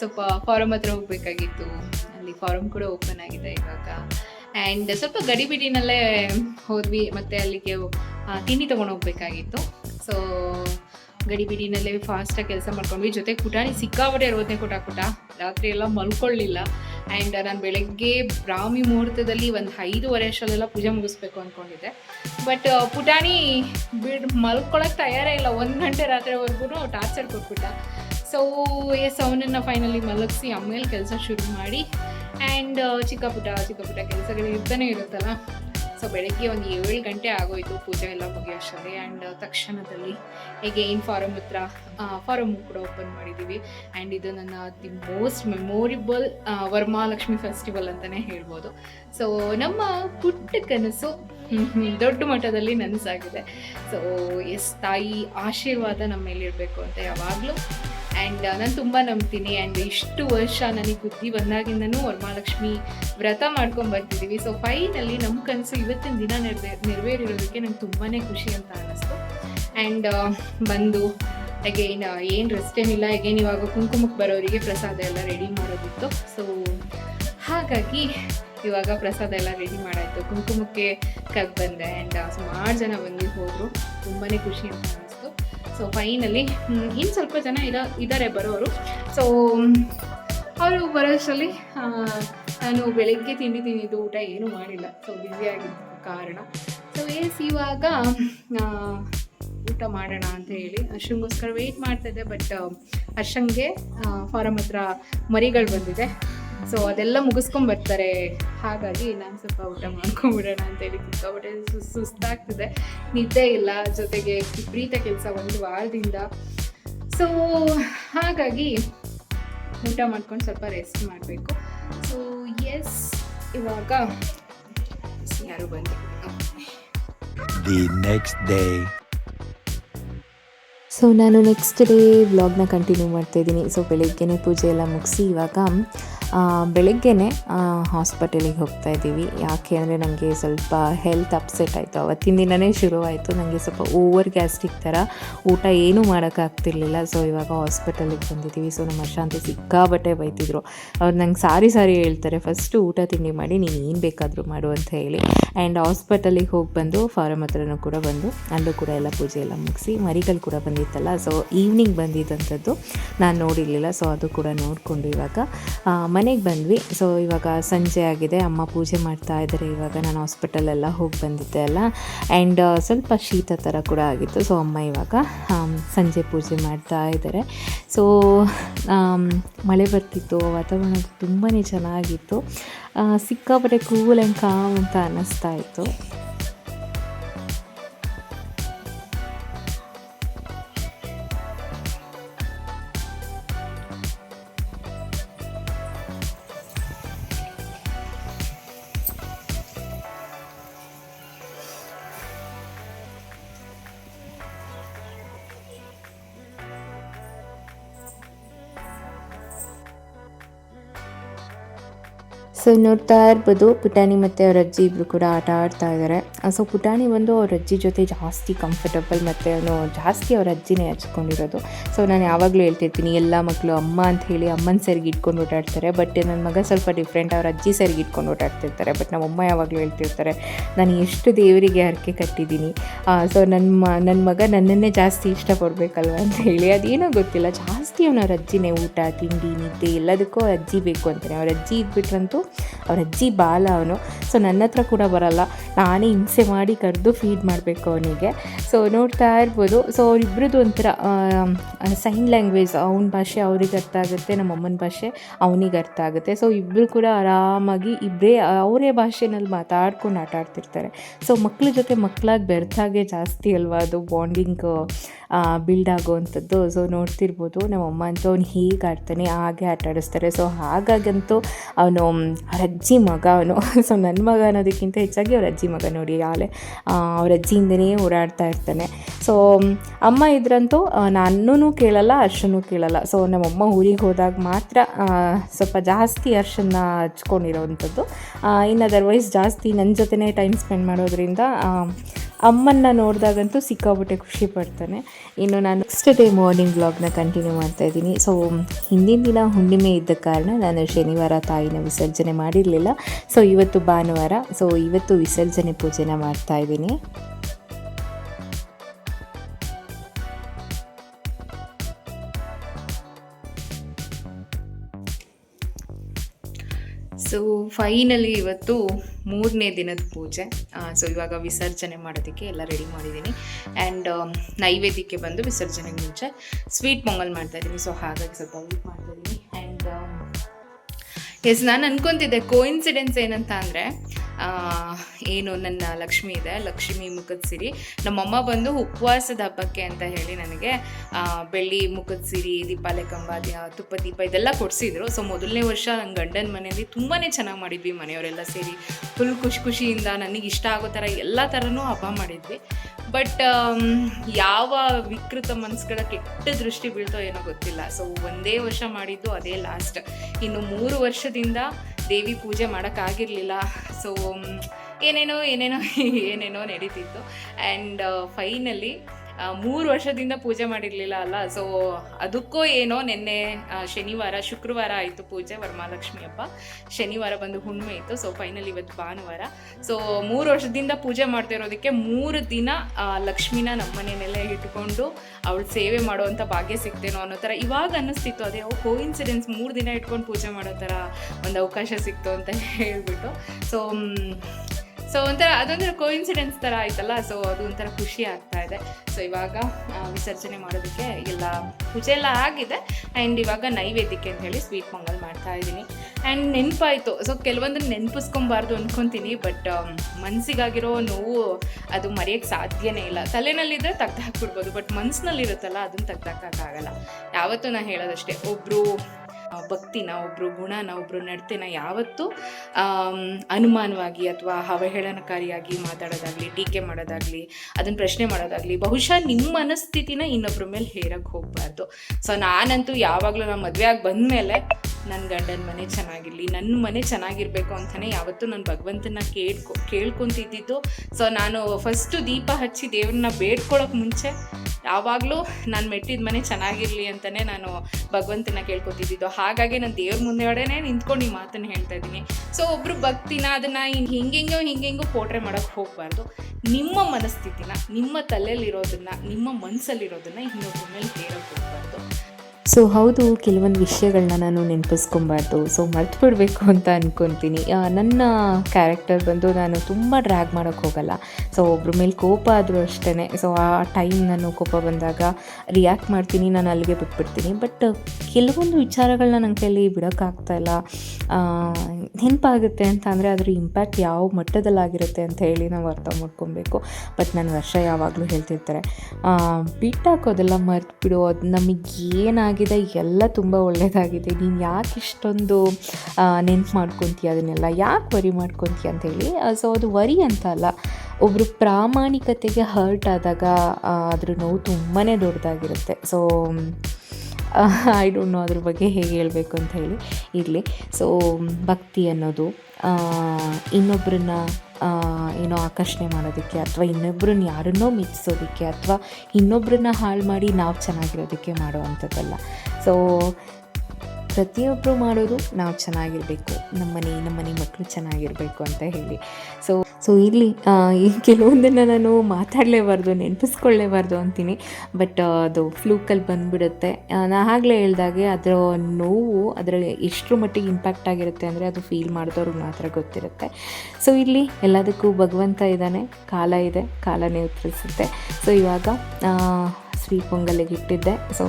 ಸ್ವಲ್ಪ ಫಾರಮ್ ಹತ್ರ ಹೋಗಬೇಕಾಗಿತ್ತು. ಅಲ್ಲಿ ಫಾರಮ್ ಕೂಡ ಓಪನ್ ಆಗಿದೆ ಇವಾಗ. ಆ್ಯಂಡ್ ಸ್ವಲ್ಪ ಗಡಿಬಿಡಿನಲ್ಲೇ ಹೋದ್ವಿ, ಮತ್ತು ಅಲ್ಲಿಗೆ ತಿಂಡಿ ತೊಗೊಂಡು ಹೋಗಬೇಕಾಗಿತ್ತು. ಸೊ ಗಡಿಬಿಡಿನಲ್ಲೇ ಫಾಸ್ಟಾಗಿ ಕೆಲಸ ಮಾಡ್ಕೊಂಡ್ವಿ. ಜೊತೆಗೆ ಪುಟಾಣಿ ಸಿಕ್ಕಾಪಟ್ಟೆ ರೋದನೆ ಕುಟ ರಾತ್ರಿ ಎಲ್ಲ ಮಲ್ಕೊಳ್ಳಿಲ್ಲ. ಆ್ಯಂಡ್ ನಾನು ಬೆಳಗ್ಗೆ ಬ್ರಾಹ್ಮಿ ಮುಹೂರ್ತದಲ್ಲಿ ಒಂದು ಐದೂವರೆ ಅಷ್ಟರಲ್ಲೆಲ್ಲ ಪೂಜೆ ಮುಗಿಸ್ಬೇಕು ಅಂದ್ಕೊಂಡಿದ್ದೆ ಬಟ್ ಪುಟಾಣಿ ಬಿಡ್ ಮಲ್ಕೊಳ್ಳೋಕೆ ತಯಾರೇ ಇಲ್ಲ. ಒಂದು ಗಂಟೆ ರಾತ್ರಿವರೆಗೂ ಟಾರ್ಚರ್ ಕೊಟ್ಬಿಟ್ಟ. ಸೊ ಎಸ್ ಅವನನ್ನು ಫೈನಲಿ ಮಲಗಿಸಿ ಆಮೇಲೆ ಕೆಲಸ ಶುರು ಮಾಡಿ. ಆ್ಯಂಡ್ ಚಿಕ್ಕ ಪುಟ್ಟ ಚಿಕ್ಕ ಪುಟ್ಟ ಕೆಲಸಗಳು ಇರ್ತಾನೆ ಇರುತ್ತಲ್ಲ. ಸೊ ಬೆಳಗ್ಗೆ ಒಂದು ಏಳು ಗಂಟೆ ಆಗೋಯ್ತು ಪೂಜೆ ಎಲ್ಲ ಮುಗಿಯೋಷ್ಟರಲ್ಲಿ ಆ್ಯಂಡ್ ತಕ್ಷಣದಲ್ಲಿ ಏನು ಫಾರಮ್ ಹತ್ರ ಫಾರಮ್ ಕೂಡ ಓಪನ್ ಮಾಡಿದ್ದೀವಿ ಆ್ಯಂಡ್ ಇದು ನನ್ನ the most memorable Varamahalakshmi festival ಅಂತಲೇ ಹೇಳ್ಬೋದು. ಸೊ ನಮ್ಮ ಪುಟ್ಟ ಕನಸು ದೊಡ್ಡ ಮಟ್ಟದಲ್ಲಿ ನನಸಾಗಿದೆ. ಸೊ ಎಸ್ ತಾಯಿ ಆಶೀರ್ವಾದ ನಮ್ಮ ಮೇಲಿರಬೇಕು ಅಂತ ಯಾವಾಗಲೂ. ಆ್ಯಂಡ್ ನಾನು ತುಂಬ ನಂಬ್ತೀನಿ. ಆ್ಯಂಡ್ ಇಷ್ಟು ವರ್ಷ ನನಗೆ ಬುದ್ಧಿ ಬಂದಾಗಿಂದನೂ ವರಮಹಾಲಕ್ಷ್ಮಿ ವ್ರತ ಮಾಡ್ಕೊಂಡು ಬರ್ತಿದ್ದೀವಿ ಸೊ ಫೈನಲ್ಲಿ ನಮ್ಮ ಕನಸು ಇವತ್ತಿನ ದಿನ ನೆರವೇ, ನೆರವೇರಿರೋದಕ್ಕೆ ನಂಗೆ ತುಂಬಾ ಖುಷಿ ಅಂತ ಅನ್ನಿಸ್ತು ಆ್ಯಂಡ್ ಬಂದು ಅಗೇನ್ ಏನು ರೆಸ್ಟ್ ಏನಿಲ್ಲ ಅಗೇನ್ ಇವಾಗ ಕುಂಕುಮಕ್ಕೆ ಬರೋರಿಗೆ ಪ್ರಸಾದ ಎಲ್ಲ ರೆಡಿ ಮಾಡೋದಿತ್ತು. ಸೊ ಹಾಗಾಗಿ ಇವಾಗ ಪ್ರಸಾದ ಎಲ್ಲ ರೆಡಿ ಮಾಡಾಯಿತು. ಕುಂಕುಮಕ್ಕೆ ಕಗ್ ಬಂದೆ ಆ್ಯಂಡ್ ಸುಮಾರು ಜನ ಬಂದು ಹೋದರು. ತುಂಬಾ ಖುಷಿ ಅಂತ ಅನ್ನಿಸ್ತು ಸೊ ಫೈನಲಿ ಇನ್ನು ಸ್ವಲ್ಪ ಜನ ಇರ ಇದ್ದಾರೆ ಬರೋರು. ಸೊ ಅವರು ಬರೋಷ್ಟರಲ್ಲಿ ನಾನು ಬೆಳಗ್ಗೆ ತಿಂಡಿ ತಿಂದಿದ್ದು ಊಟ ಏನೂ ಮಾಡಿಲ್ಲ. ಸೊ ಆಗಿದ್ದ ಕಾರಣ. ಸೊ ಎಸ್ ಇವಾಗ ಊಟ ಮಾಡೋಣ ಅಂತ ಹೇಳಿ ಅರ್ಶಂಗೋಸ್ಕರ ವೆಯ್ಟ್ ಮಾಡ್ತಾಯಿದ್ದೆ ಬಟ್ ಅರ್ಶಂಗೆ ಫಾರಮ್ ಹತ್ರ ಮರಿಗಳು ಬಂದಿದೆ. ಸೊ ಅದೆಲ್ಲ ಮುಗಿಸ್ಕೊಂಡ್ ಬರ್ತಾರೆ ಹಾಗಾಗಿ ನಾನು ಸ್ವಲ್ಪ ಊಟ ಮಾಡ್ಕೊಂಬಿಡೋಣ ಅಂತೇಳಿ ಸು ಸುಸ್ತಾಗ್ತಿದೆ. ನಿದ್ದೆ ಇಲ್ಲ. ಜೊತೆಗೆ ವಿಪರೀತ ಕೆಲಸ ಒಂದು ವಾರದಿಂದ. ಸೊ ಹಾಗಾಗಿ ಊಟ ಮಾಡ್ಕೊಂಡು ಸ್ವಲ್ಪ ರೆಸ್ಟ್ ಮಾಡಬೇಕು. ಸೊ ಎಸ್ ಇವಾಗ ಯಾರು ಬಂದು ದಿ ನೆಕ್ಸ್ಟ್ ಡೇ ಸೊ ನಾನು ನೆಕ್ಸ್ಟ್ ಡೇ ವ್ಲಾಗ್ನ ಕಂಟಿನ್ಯೂ ಮಾಡ್ತಾಯಿದ್ದೀನಿ ಸೊ ಬೆಳಗ್ಗೆನೇ ಪೂಜೆ ಎಲ್ಲ ಮುಗಿಸಿ ಇವಾಗ ಬೆಳಗ್ಗೆನೇ ಹಾಸ್ಪಿಟಲಿಗೆ ಹೋಗ್ತಾ ಇದ್ದೀವಿ. ಯಾಕೆ ಅಂದರೆ ನನಗೆ ಸ್ವಲ್ಪ ಹೆಲ್ತ್ ಅಪ್ಸೆಟ್ ಆಯಿತು. ಅವತ್ತಿನ ದಿನವೇ ಶುರುವಾಯಿತು. ನನಗೆ ಸ್ವಲ್ಪ ಓವರ್ ಗ್ಯಾಸ್ಟಿಕ್ ಥರ ಊಟ ಏನೂ ಮಾಡೋಕ್ಕಾಗ್ತಿರ್ಲಿಲ್ಲ ಸೊ ಇವಾಗ ಹಾಸ್ಪಿಟಲಿಗೆ ಬಂದಿದ್ದೀವಿ. ಸೊ ನಮ್ಮ ಅಶಾಂತಿ ಸಿಕ್ಕಾಬಟ್ಟೆ ಬೈತಿದ್ರು. ಅವ್ರು ನಂಗೆ ಸಾರಿ ಸಾರಿ ಹೇಳ್ತಾರೆ. ಫಸ್ಟು ಊಟ ತಿಂಡಿ ಮಾಡಿ, ನೀನು ಏನು ಬೇಕಾದರೂ ಮಾಡು ಅಂತ ಹೇಳಿ. ಆ್ಯಂಡ್ ಹಾಸ್ಪಿಟಲಿಗೆ ಹೋಗಿ ಬಂದು ಫಾರಮ್ ಹತ್ರನೂ ಕೂಡ ಬಂದು, ಅಲ್ಲೂ ಕೂಡ ಎಲ್ಲ ಪೂಜೆ ಎಲ್ಲ ಮುಗಿಸಿ, ಮರಿಗಳು ಕೂಡ ಬಂದಿತ್ತಲ್ಲ. ಸೊ ಈವ್ನಿಂಗ್ ಬಂದಿದ್ದಂಥದ್ದು ನಾನು ನೋಡಿರಲಿಲ್ಲ. ಸೊ ಅದು ಕೂಡ ನೋಡಿಕೊಂಡು ಇವಾಗ ಮನೆಗೆ ಬಂದ್ವಿ. ಸೊ ಇವಾಗ ಸಂಜೆ ಆಗಿದೆ. ಅಮ್ಮ ಪೂಜೆ ಮಾಡ್ತಾ ಇದ್ದಾರೆ ಇವಾಗ ನಾನು ಹಾಸ್ಪಿಟಲೆಲ್ಲ ಹೋಗಿ ಬಂದಿದ್ದೆ ಅಲ್ಲ. ಆ್ಯಂಡ್ ಸ್ವಲ್ಪ ಶೀತ ಥರ ಕೂಡ ಆಗಿತ್ತು. ಸೊ ಅಮ್ಮ ಇವಾಗ ಸಂಜೆ ಪೂಜೆ ಮಾಡ್ತಾ ಇದ್ದಾರೆ ಸೊ ಮಳೆ ಬರ್ತಿತ್ತು. ವಾತಾವರಣ ತುಂಬಾ ಚೆನ್ನಾಗಿತ್ತು. ಸಿಕ್ಕಾಪಟ್ಟೆ ಕೂಲ್ ಆ್ಯಂಡ್ ಕಾಮ್ ಅಂತ ಅನ್ನಿಸ್ತಾ ಇತ್ತು. ಸೊ ನೋಡ್ತಾ ಇರ್ಬೋದು, ಪುಟಾಣಿ ಮತ್ತು ಅವ್ರ ಅಜ್ಜಿ ಇಬ್ಬರು ಕೂಡ ಆಟ ಆಡ್ತಾ ಇದ್ದಾರೆ ಸೊ ಪುಟಾಣಿ ಬಂದು ಅವ್ರ ಅಜ್ಜಿ ಜೊತೆ ಜಾಸ್ತಿ ಕಂಫರ್ಟಬಲ್ ಮತ್ತು ಅವನು ಜಾಸ್ತಿ ಅವ್ರ ಅಜ್ಜಿನೇ ಹಚ್ಕೊಂಡಿರೋದು. ಸೊ ನಾನು ಯಾವಾಗಲೂ ಹೇಳ್ತಿರ್ತೀನಿ, ಎಲ್ಲ ಮಕ್ಕಳು ಅಮ್ಮ ಅಂತ ಹೇಳಿ ಅಮ್ಮನ ಸರಿಗೆ ಇಟ್ಕೊಂಡು ಓಡಾಡ್ತಾರೆ. ಬಟ್ ನನ್ನ ಮಗ ಸ್ವಲ್ಪ ಡಿಫ್ರೆಂಟ್ ಅವ್ರ ಅಜ್ಜಿ ಸರಿಗೆ ಇಟ್ಕೊಂಡು ಓಡಾಡ್ತಿರ್ತಾರೆ. ಬಟ್ ನಮ್ಮ ಅಮ್ಮ ಯಾವಾಗಲೂ ಹೇಳ್ತಿರ್ತಾರೆ, ನಾನು ಎಷ್ಟು ದೇವರಿಗೆ ಹರಕೆ ಕಟ್ಟಿದ್ದೀನಿ. ಸೊ ನನ್ನ ಮ ನನ್ನ ಮಗ ನನ್ನನ್ನೇ ಜಾಸ್ತಿ ಇಷ್ಟಪಡಬೇಕಲ್ವ ಅಂತ ಹೇಳಿ. ಅದೇನೋ ಗೊತ್ತಿಲ್ಲ, ಜಾಸ್ತಿ ಅವ್ನ ಅಜ್ಜಿನೇ ಊಟ, ತಿಂಡಿ, ನಿದ್ದೆ ಎಲ್ಲದಕ್ಕೂ ಅಜ್ಜಿ ಬೇಕು ಅಂತಾನೆ. ಅವ್ರ ಅಜ್ಜಿ ಇದ್ಬಿಟ್ರಂತೂ ಅವ್ರ ಅಜ್ಜಿ ಬಾಲ ಅವನು. ಸೊ ನನ್ನ ಹತ್ರ ಕೂಡ ಬರಲ್ಲ. ನಾನೇ ಹಿಂಸೆ ಮಾಡಿ ಕರೆದು ಫೀಡ್ ಮಾಡಬೇಕು ಅವನಿಗೆ. ಸೊ ನೋಡ್ತಾ ಇರ್ಬೋದು. ಸೊ ಅವರಿಬ್ರದ್ದು ಒಂಥರ ಸೈನ್ ಲ್ಯಾಂಗ್ವೇಜ್ ಅವನ ಭಾಷೆ ಅವ್ರಿಗೆ ಅರ್ಥ ಆಗುತ್ತೆ, ನಮ್ಮ ಅಮ್ಮನ ಭಾಷೆ ಅವನಿಗೆ ಅರ್ಥ ಆಗುತ್ತೆ. ಸೊ ಇಬ್ಬರು ಕೂಡ ಆರಾಮಾಗಿ ಇಬ್ಬರೇ ಅವರೇ ಭಾಷೆನಲ್ಲಿ ಮಾತಾಡ್ಕೊಂಡು ಆಟ ಆಡ್ತಿರ್ತಾರೆ. ಸೊ ಮಕ್ಳ ಜೊತೆ ಮಕ್ಕಳಾಗಿ ಬೆರ್ತಾಗೆ ಜಾಸ್ತಿ ಅಲ್ವಾ ಅದು ಬಾಂಡಿಂಗ್ ಬಿಲ್ಡ್ ಆಗೋವಂಥದ್ದು. ಸೊ ನೋಡ್ತಿರ್ಬೋದು. ನಮ್ಮಮ್ಮ ಅಂತೂ ಅವ್ನು ಹೀಗೆ ಆಡ್ತಾನೆ, ಹಾಗೆ ಆಟ ಆಡಿಸ್ತಾರೆ. ಸೊ ಹಾಗಾಗಂತೂ ಅವನು ಅವ್ರ ಅಜ್ಜಿ ಮಗ ಅವನು ಸೊ ನನ್ನ ಮಗ ಅನ್ನೋದಕ್ಕಿಂತ ಹೆಚ್ಚಾಗಿ ಅವ್ರ ಅಜ್ಜಿ ಮಗ ನೋಡಿ ಆಲೆ. ಅವ್ರ ಅಜ್ಜಿಯಿಂದನೇ ಓಡಾಡ್ತಾ ಇರ್ತಾನೆ. ಸೊ ಅಮ್ಮ ಇದ್ರಂತೂ ನಾನು ಕೇಳಲ್ಲ ಅರ್ಶನೂ ಕೇಳಲ್ಲ. ಸೊ ನಮ್ಮಮ್ಮ ಊರಿಗೆ ಹೋದಾಗ ಮಾತ್ರ ಸ್ವಲ್ಪ ಜಾಸ್ತಿ ಅರ್ಶನ ಹಚ್ಕೊಂಡಿರೋವಂಥದ್ದು. ಇನ್ನು ಅದರ್ವೈಸ್ ಜಾಸ್ತಿ ನನ್ನ ಜೊತೆನೇ ಟೈಮ್ ಸ್ಪೆಂಡ್ ಮಾಡೋದ್ರಿಂದ ಅಮ್ಮನ್ನ ನೋಡಿದಾಗಂತೂ ಸಿಕ್ಕಾಬಿಟ್ಟೆ ಖುಷಿ ಪಡ್ತಾನೆ. ಇನ್ನು ನಾನು ನೆಕ್ಸ್ಟ್ ಡೇ ಮಾರ್ನಿಂಗ್ ವ್ಲಾಗ್ನ ಕಂಟಿನ್ಯೂ ಮಾಡ್ತಾ ಇದ್ದೀನಿ. ಸೊ ಹಿಂದಿನ ದಿನ ಹುಣ್ಣಿಮೆ ಇದ್ದ ಕಾರಣ ನಾನು ಶನಿವಾರ ತಾಯಿನ ವಿಸರ್ಜನೆ ವಿಸರ್ಜನೆ ಮಾಡಿರಲಿಲ್ಲ. ಸೊ ಇವತ್ತು ಭಾನುವಾರ ಸೊ ಇವತ್ತು ವಿಸರ್ಜನೆ ಪೂಜೆನ ಮಾಡ್ತಾ ಇದ್ದೀನಿ. ಸೊ ಫೈನಲಿ ಇವತ್ತು ಮೂರನೇ ದಿನದ ಪೂಜೆ. ಸೊ ಇವಾಗ ವಿಸರ್ಜನೆ ಮಾಡೋದಕ್ಕೆ ಎಲ್ಲ ರೆಡಿ ಮಾಡಿದ್ದೀನಿ. ಆ್ಯಂಡ್ um, ನೈವೇದ್ಯಕ್ಕೆ ಬಂದು ವಿಸರ್ಜನೆಗೆ ಮುಂಚೆ ಸ್ವೀಟ್ ಪೊಂಗಲ್ ಮಾಡ್ತಾಯಿದ್ದೀನಿ ಸೊ ಹಾಗಾಗಿ ಸ್ವಲ್ಪ ಮಾಡ್ತಾಯಿದ್ದೀನಿ ಆ್ಯಂಡ್ ಎಸ್ ನಾನು ಅನ್ಕೊಂತಿದ್ದೆ ಕೋಇನ್ಸಿಡೆನ್ಸ್ ಏನಂತ ಅಂದರೆ ಏನು ನನ್ನ ಲಕ್ಷ್ಮಿ ಇದೆ, ಲಕ್ಷ್ಮಿ ಮುಖದ ಸಿರಿ. ನಮ್ಮಮ್ಮ ಬಂದು ಉಪವಾಸದ ಹಬ್ಬಕ್ಕೆ ಅಂತ ಹೇಳಿ ನನಗೆ ಬೆಳ್ಳಿ ಮುಖದ ಸಿರಿ, ದೀಪಾಲೆ ಕಂಬ ತುಪ್ಪ, ದೀಪ ಇದೆಲ್ಲ ಕೊಡಿಸಿದ್ರು. ಸೊ ಮೊದಲನೇ ವರ್ಷ ನನ್ನ ಗಂಡನ ಮನೆಯಲ್ಲಿ ತುಂಬಾ ಚೆನ್ನಾಗಿ ಮಾಡಿದ್ವಿ ಮನೆಯವರೆಲ್ಲ ಸೇರಿ. ಫುಲ್ ಖುಷಿ ಖುಷಿಯಿಂದ ನನಗೆ ಇಷ್ಟ ಆಗೋ ಥರ ಎಲ್ಲ ಥರನೂ ಹಬ್ಬ ಮಾಡಿದ್ವಿ. ಬಟ್ ಯಾವ ವಿಕೃತ ಮನಸ್ಸುಗಳ ಕೆಟ್ಟ ದೃಷ್ಟಿ ಬೀಳ್ತೋ ಏನೋ ಗೊತ್ತಿಲ್ಲ. ಸೊ ಒಂದೇ ವರ್ಷ ಮಾಡಿದ್ದು ಅದೇ ಲಾಸ್ಟ್ ಇನ್ನು ಮೂರು ವರ್ಷದಿಂದ ದೇವಿ ಪೂಜೆ ಮಾಡೋಕ್ಕಾಗಿರಲಿಲ್ಲ. ಸೊ ಏನೇನೋ ಏನೇನೋ ಏನೇನೋ ನಡೀತಿತ್ತು. ಆ್ಯಂಡ್ ಫೈನಲಿ ಮೂರು ವರ್ಷದಿಂದ ಪೂಜೆ ಮಾಡಿರಲಿಲ್ಲ ಅಲ್ಲ ಸೊ ಅದಕ್ಕೋ ಏನೋ ನಿನ್ನೆ ಶನಿವಾರ, ಶುಕ್ರವಾರ ಆಯಿತು ಪೂಜೆ ವರಮಹಾಲಕ್ಷ್ಮಿ ಹಬ್ಬ ಶನಿವಾರ ಬಂದು ಹುಣ್ಣಿಮೆ ಇತ್ತು ಸೊ ಫೈನಲ್ ಇವತ್ತು ಭಾನುವಾರ. ಸೊ ಮೂರು ವರ್ಷದಿಂದ ಪೂಜೆ ಮಾಡ್ತಾ ಇರೋದಕ್ಕೆ ಮೂರು ದಿನ ಲಕ್ಷ್ಮಿನ ನಮ್ಮ ಮನೆಯಲ್ಲೇ ಇಟ್ಕೊಂಡು ಅವಳು ಸೇವೆ ಮಾಡುವಂಥ ಭಾಗ್ಯ ಸಿಗ್ತೇನೋ ಅನ್ನೋ ಥರ ಇವಾಗ ಅನ್ನಿಸ್ತಿತ್ತು. ಅದೇ ಕೋ ಇನ್ಸಿಡೆನ್ಸ್ ಮೂರು ದಿನ ಇಟ್ಕೊಂಡು ಪೂಜೆ ಮಾಡೋ ಥರ ಒಂದು ಅವಕಾಶ ಸಿಕ್ತು ಅಂತ ಹೇಳ್ಬಿಟ್ಟು. ಸೊ ಸೊ ಒಂಥರ ಅದೊಂಥರ ಕೋಇನ್ಸಿಡೆನ್ಸ್ ಥರ ಆಯ್ತಲ್ಲ? ಸೊ ಅದು ಒಂಥರ ಖುಷಿ ಆಗ್ತಾ ಇದೆ. ಸೊ ಇವಾಗ ವಿಸರ್ಜನೆ ಮಾಡೋದಕ್ಕೆ ಎಲ್ಲ ಪೂಜೆ ಎಲ್ಲ ಆಗಿದೆ. ಆ್ಯಂಡ್ ಇವಾಗ ನೈವೇದ್ಯಕ್ಕೆ ಅಂತ ಹೇಳಿ ಸ್ವೀಟ್ ಪೊಂಗಲ್ ಮಾಡ್ತಾ ಇದ್ದೀನಿ. ಆ್ಯಂಡ್ ನೆನಪಾಯಿತು. ಸೊ ಕೆಲವೊಂದು ನೆನಪಿಸ್ಕೊಬಾರ್ದು ಅಂದ್ಕೊತೀನಿ ಬಟ್ ಮನಸ್ಸಿಗಾಗಿರೋ ನೋವು ಅದು ಮರೆಯೋಕ್ಕೆ ಸಾಧ್ಯನೇ ಇಲ್ಲ. ತಲೆನಲ್ಲಿದ್ದರೆ ತೆಗ್ದು ಹಾಕ್ಬಿಡ್ಬೋದು. ಬಟ್ ಮನಸ್ಸಿನಲ್ಲಿರುತ್ತಲ್ಲ ಅದನ್ನು ತೆಗ್ದಾಕೋಕ್ಕಾಗಲ್ಲ ಯಾವತ್ತೂ ನಾನು ಹೇಳೋದಷ್ಟೇ. ಒಬ್ಬರು ಭಕ್ತಿನ ಒಬ್ಬರು ಗುಣನ ಒಬ್ಬರು ನಡತೆನ ಯಾವತ್ತೂ ಅನುಮಾನವಾಗಿ ಅಥವಾ ಅವಹೇಳನಕಾರಿಯಾಗಿ ಮಾತಾಡೋದಾಗಲಿ, ಟೀಕೆ ಮಾಡೋದಾಗಲಿ ಅದನ್ನು ಪ್ರಶ್ನೆ ಮಾಡೋದಾಗಲಿ, ಬಹುಶಃ ನಿಮ್ಮ ಮನಸ್ಥಿತಿನ ಇನ್ನೊಬ್ಬರ ಮೇಲೆ ಹೇರಕ್ಕೆ ಹೋಗಬಾರ್ದು. ಸೊ ನಾನಂತೂ ಯಾವಾಗಲೂ ನಾನು ಮದುವೆ ಆಗಿ ಬಂದಮೇಲೆ ನನ್ನ ಗಂಡನ ಮನೆ ಚೆನ್ನಾಗಿರಲಿ ನನ್ನ ಮನೆ ಚೆನ್ನಾಗಿರಬೇಕು ಅಂತಲೇ ಯಾವತ್ತೂ ನಾನು ಭಗವಂತನ ಕೇಳ್ಕೊ, ಕೇಳ್ಕೊತಿದ್ದಿದ್ದು. ಸೊ ನಾನು ಫಸ್ಟು ದೀಪ ಹಚ್ಚಿ ದೇವ್ರನ್ನ ಬೇಡ್ಕೊಳ್ಳೋಕೆ ಮುಂಚೆ, ಯಾವಾಗಲೂ ನಾನು ಮೆಟ್ಟಿದ ಮನೆ ಚೆನ್ನಾಗಿರಲಿ ಅಂತಲೇ ನಾನು ಭಗವಂತನ ಕೇಳ್ಕೊತಿದ್ದಿದ್ದು. ಹಾಗಾಗಿ ನಾನು ದೇವ್ರ ಮುಂದೆಗಡೆನೆ ನಿಂತ್ಕೊಂಡು ಈ ಮಾತನ್ನು ಹೇಳ್ತಾ ಇದ್ದೀನಿ. ಸೊ ಒಬ್ಬರು ಭಕ್ತಿನ ಅದನ್ನು ಹಿಂಗೆಂಗೋ ಹಿಂಗೆಂಗೋ ಪೋಟ್ರೆ ಮಾಡೋಕೆ ಹೋಗಬಾರ್ದು. ನಿಮ್ಮ ಮನಸ್ಥಿತಿನ, ನಿಮ್ಮ ತಲೆಯಲ್ಲಿರೋದನ್ನ, ನಿಮ್ಮ ಮನಸ್ಸಲ್ಲಿರೋದನ್ನ ಇನ್ನೊಬ್ಬರ ಮೇಲೆ ಹೇರಕ್ಕೆ ಹೋಗಬಾರ್ದು. ಸೊ ಹೌದು, ಕೆಲವೊಂದು ವಿಷಯಗಳನ್ನ ನಾನು ನೆನಪಿಸ್ಕೊಬಾರ್ದು. ಸೊ ಮರ್ತು ಬಿಡಬೇಕು ಅಂತ ಅಂದ್ಕೊತೀನಿ ನನ್ನ ಕ್ಯಾರೆಕ್ಟರ್ ಬಂದು ನಾನು ತುಂಬ ಡ್ರ್ಯಾಗ್ ಮಾಡೋಕ್ಕೆ ಹೋಗಲ್ಲ. ಸೊ ಒಬ್ರ ಮೇಲೆ ಕೋಪ ಆದರೂ ಅಷ್ಟೇ ಸೊ ಆ ಟೈಮ್ ನಾನು ಕೋಪ ಬಂದಾಗ ರಿಯಾಕ್ಟ್ ಮಾಡ್ತೀನಿ, ನಾನು ಅಲ್ಲಿಗೆ ಬಿಟ್ಬಿಡ್ತೀನಿ. ಬಟ್ ಕೆಲವೊಂದು ವಿಚಾರಗಳನ್ನ ನನ್ನ ಕೈಲಿ ಬಿಡೋಕ್ಕಾಗ್ತಾಯಿಲ್ಲ ನೆನಪಾಗುತ್ತೆ ಅಂತ ಅಂದರೆ ಅದರ ಇಂಪ್ಯಾಕ್ಟ್ ಯಾವ ಮಟ್ಟದಲ್ಲಾಗಿರುತ್ತೆ ಅಂತ ಹೇಳಿ ನಾವು ಅರ್ಥ ಮಾಡ್ಕೊಬೇಕು. ಬಟ್ ನನ್ನ ವರ್ಷ ಯಾವಾಗಲೂ ಹೇಳ್ತಿರ್ತಾರೆ. ಬಿಟ್ಟಾಕೋದೆಲ್ಲ ಮರ್ತು ಬಿಡು ಅದು ನಮಗೆ ಏನಾಗಿದೆ ಎಲ್ಲ ತುಂಬ ಒಳ್ಳೆಯದಾಗಿದೆ ನೀನು ಯಾಕೆ ಇಷ್ಟೊಂದು ನೆನ್ಪು ಮಾಡ್ಕೊತೀಯ ಅದನ್ನೆಲ್ಲ? ಯಾಕೆ ವರಿ ಮಾಡ್ಕೊತೀಯ ಅಂತೇಳಿ? ಸೊ ಅದು ವರಿ ಅಂತ ಅಲ್ಲ. ಒಬ್ಬರು ಪ್ರಾಮಾಣಿಕತೆಗೆ ಹರ್ಟ್ ಆದಾಗ ಅದ್ರ ನೋವು ತುಂಬಾ ದೊಡ್ಡದಾಗಿರುತ್ತೆ. ಸೊ ಐ ಡೋಂಟ್ ನೋ ಅದ್ರ ಬಗ್ಗೆ ಹೇಗೆ ಹೇಳಬೇಕು ಅಂತ ಹೇಳಿ. ಇರಲಿ. ಸೊ ಭಕ್ತಿ ಅನ್ನೋದು ಇನ್ನೊಬ್ಬರನ್ನ ಏನೋ ಆಕರ್ಷಣೆ ಮಾಡೋದಕ್ಕೆ ಅಥವಾ ಇನ್ನೊಬ್ಬರನ್ನ ಯಾರನ್ನೋ ಮೆಚ್ಚಿಸೋದಕ್ಕೆ ಅಥವಾ ಇನ್ನೊಬ್ಬರನ್ನ ಹಾಳು ಮಾಡಿ ನಾವು ಚೆನ್ನಾಗಿರೋದಕ್ಕೆ ಮಾಡುವಂಥದ್ದಲ್ಲ. ಸೊ ಪ್ರತಿಯೊಬ್ಬರು ಮಾಡೋದು ನಾವು ಚೆನ್ನಾಗಿರಬೇಕು, ನಮ್ಮನೆ ನಮ್ಮನೆ ಮಕ್ಕಳು ಚೆನ್ನಾಗಿರಬೇಕು ಅಂತ ಹೇಳಿ. ಸೊ ಸೊ ಇಲ್ಲಿ ಈ ಕೆಲವೊಂದನ್ನು ನಾನು ಮಾತಾಡಲೇಬಾರ್ದು, ನೆನಪಿಸ್ಕೊಳ್ಳೇಬಾರ್ದು ಅಂತೀನಿ. ಬಟ್ ಅದು ಫ್ಲೂಕಲ್ಲಿ ಬಂದುಬಿಡುತ್ತೆ. ನಾ ಆಗಲೇ ಹೇಳ್ದಾಗೆ ಅದರ ನೋವು ಅದರ ಎಷ್ಟರ ಮಟ್ಟಿಗೆ ಇಂಪ್ಯಾಕ್ಟ್ ಆಗಿರುತ್ತೆ ಅಂದರೆ ಅದು ಫೀಲ್ ಮಾಡಿದವ್ರಿಗೆ ಮಾತ್ರ ಗೊತ್ತಿರುತ್ತೆ. ಸೊ ಇಲ್ಲಿ ಎಲ್ಲದಕ್ಕೂ ಭಗವಂತ ಇದ್ದಾನೆ, ಕಾಲ ಇದೆ, ಕಾಲನೇ ಉತ್ತರಿಸುತ್ತೆ. ಸೊ ಇವಾಗ ಸ್ವೀಟ್ ಪೊಂಗಲಿಗೆ ಇಟ್ಟಿದ್ದೆ. ಸೊ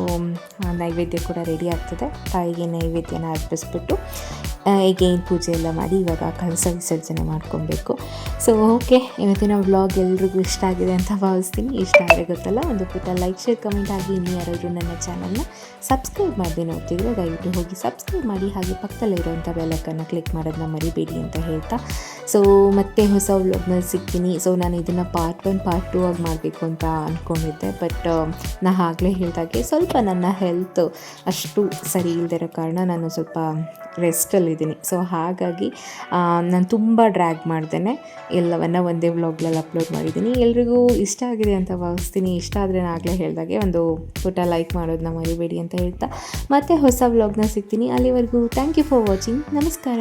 ನೈವೇದ್ಯ ಕೂಡ ರೆಡಿ ಆಗ್ತದೆ. ತಾಯಿಗೆ ನೈವೇದ್ಯನ ಅರ್ಪಿಸ್ಬಿಟ್ಟು ಈಗೇನು ಪೂಜೆ ಎಲ್ಲ ಮಾಡಿ ಇವಾಗ ಕಳಸ ವಿಸರ್ಜನೆ ಮಾಡ್ಕೊಬೇಕು. ಸೊ ಓಕೆ ಇವತ್ತಿನ ವ್ಲಾಗ್ ಎಲ್ರಿಗೂ ಇಷ್ಟ ಆಗಿದೆ ಅಂತ ಭಾವಿಸ್ತೀನಿ. ಇಷ್ಟ ಆದರೆ ಗೊತ್ತಲ್ಲ, ಒಂದು ಪುಟ್ಟ ಲೈಕ್ ಶೇರ್ ಕಮೆಂಟ್ ಆಗಿ ಇನ್ನೂ ಯಾರಾದರೂ ನನ್ನ ಚಾನಲ್ನ ಸಬ್ಸ್ಕ್ರೈಬ್ ಮಾಡಿ ನೋಡ್ತಿದ್ರೆ ದಯವಿಟ್ಟು ಹೋಗಿ ಸಬ್ಸ್ಕ್ರೈಬ್ ಮಾಡಿ, ಹಾಗೆ ಪಕ್ಕದಲ್ಲಿರುವಂಥ ಬೆಲಕನ್ನು ಕ್ಲಿಕ್ ಮಾಡೋದನ್ನ ಮರಿಬೇಡಿ ಅಂತ ಹೇಳ್ತಾ. ಸೊ ಮತ್ತೆ ಹೊಸ ವ್ಲಾಗ್ನಲ್ಲಿ ಸಿಗ್ತೀನಿ. ಸೊ ನಾನು ಇದನ್ನು ಪಾರ್ಟ್ ಒನ್ ಪಾರ್ಟ್ ಟೂ ಆಗಿ ಮಾಡಬೇಕು ಅಂತ ಅಂದ್ಕೊಂಡಿದ್ದೆ ಬಟ್ ನಾ ಆಗಲೇ ಹೇಳಿದಾಗೆ ಸ್ವಲ್ಪ ನನ್ನ ಹೆಲ್ತ್ ಅಷ್ಟು ಸರಿ ಇಲ್ಲದಿರೋ ಕಾರಣ ನಾನು ಸ್ವಲ್ಪ ರೆಸ್ಟಲ್ಲಿದ್ದೀನಿ ಸೊ ಹಾಗಾಗಿ ನಾನು ತುಂಬ ಡ್ರ್ಯಾಗ್ ಮಾಡ್ದೇನೆ ಎಲ್ಲವನ್ನ ಒಂದೇ ವ್ಲಾಗ್ನಲ್ಲಿ ಅಪ್ಲೋಡ್ ಮಾಡಿದ್ದೀನಿ. ಎಲ್ರಿಗೂ ಇಷ್ಟ ಆಗಿದೆ ಅಂತ ಭಾವಿಸ್ತೀನಿ. ಇಷ್ಟ ಆದರೆ ನಾನು ಆಗಲೇ ಹೇಳಿದಾಗೆ ಒಂದು ಪುಟ ಲೈಕ್ ಮಾಡೋದನ್ನ ಮರಿಬೇಡಿ ಅಂತ ಹೇಳ್ತಾ ಮತ್ತೆ ಹೊಸ ವ್ಲಾಗ್ನ ಸಿಗ್ತೀನಿ ಅಲ್ಲಿವರೆಗೂ. ಥ್ಯಾಂಕ್ ಯು ಫಾರ್ ವಾಚಿಂಗ್ ನಮಸ್ಕಾರ.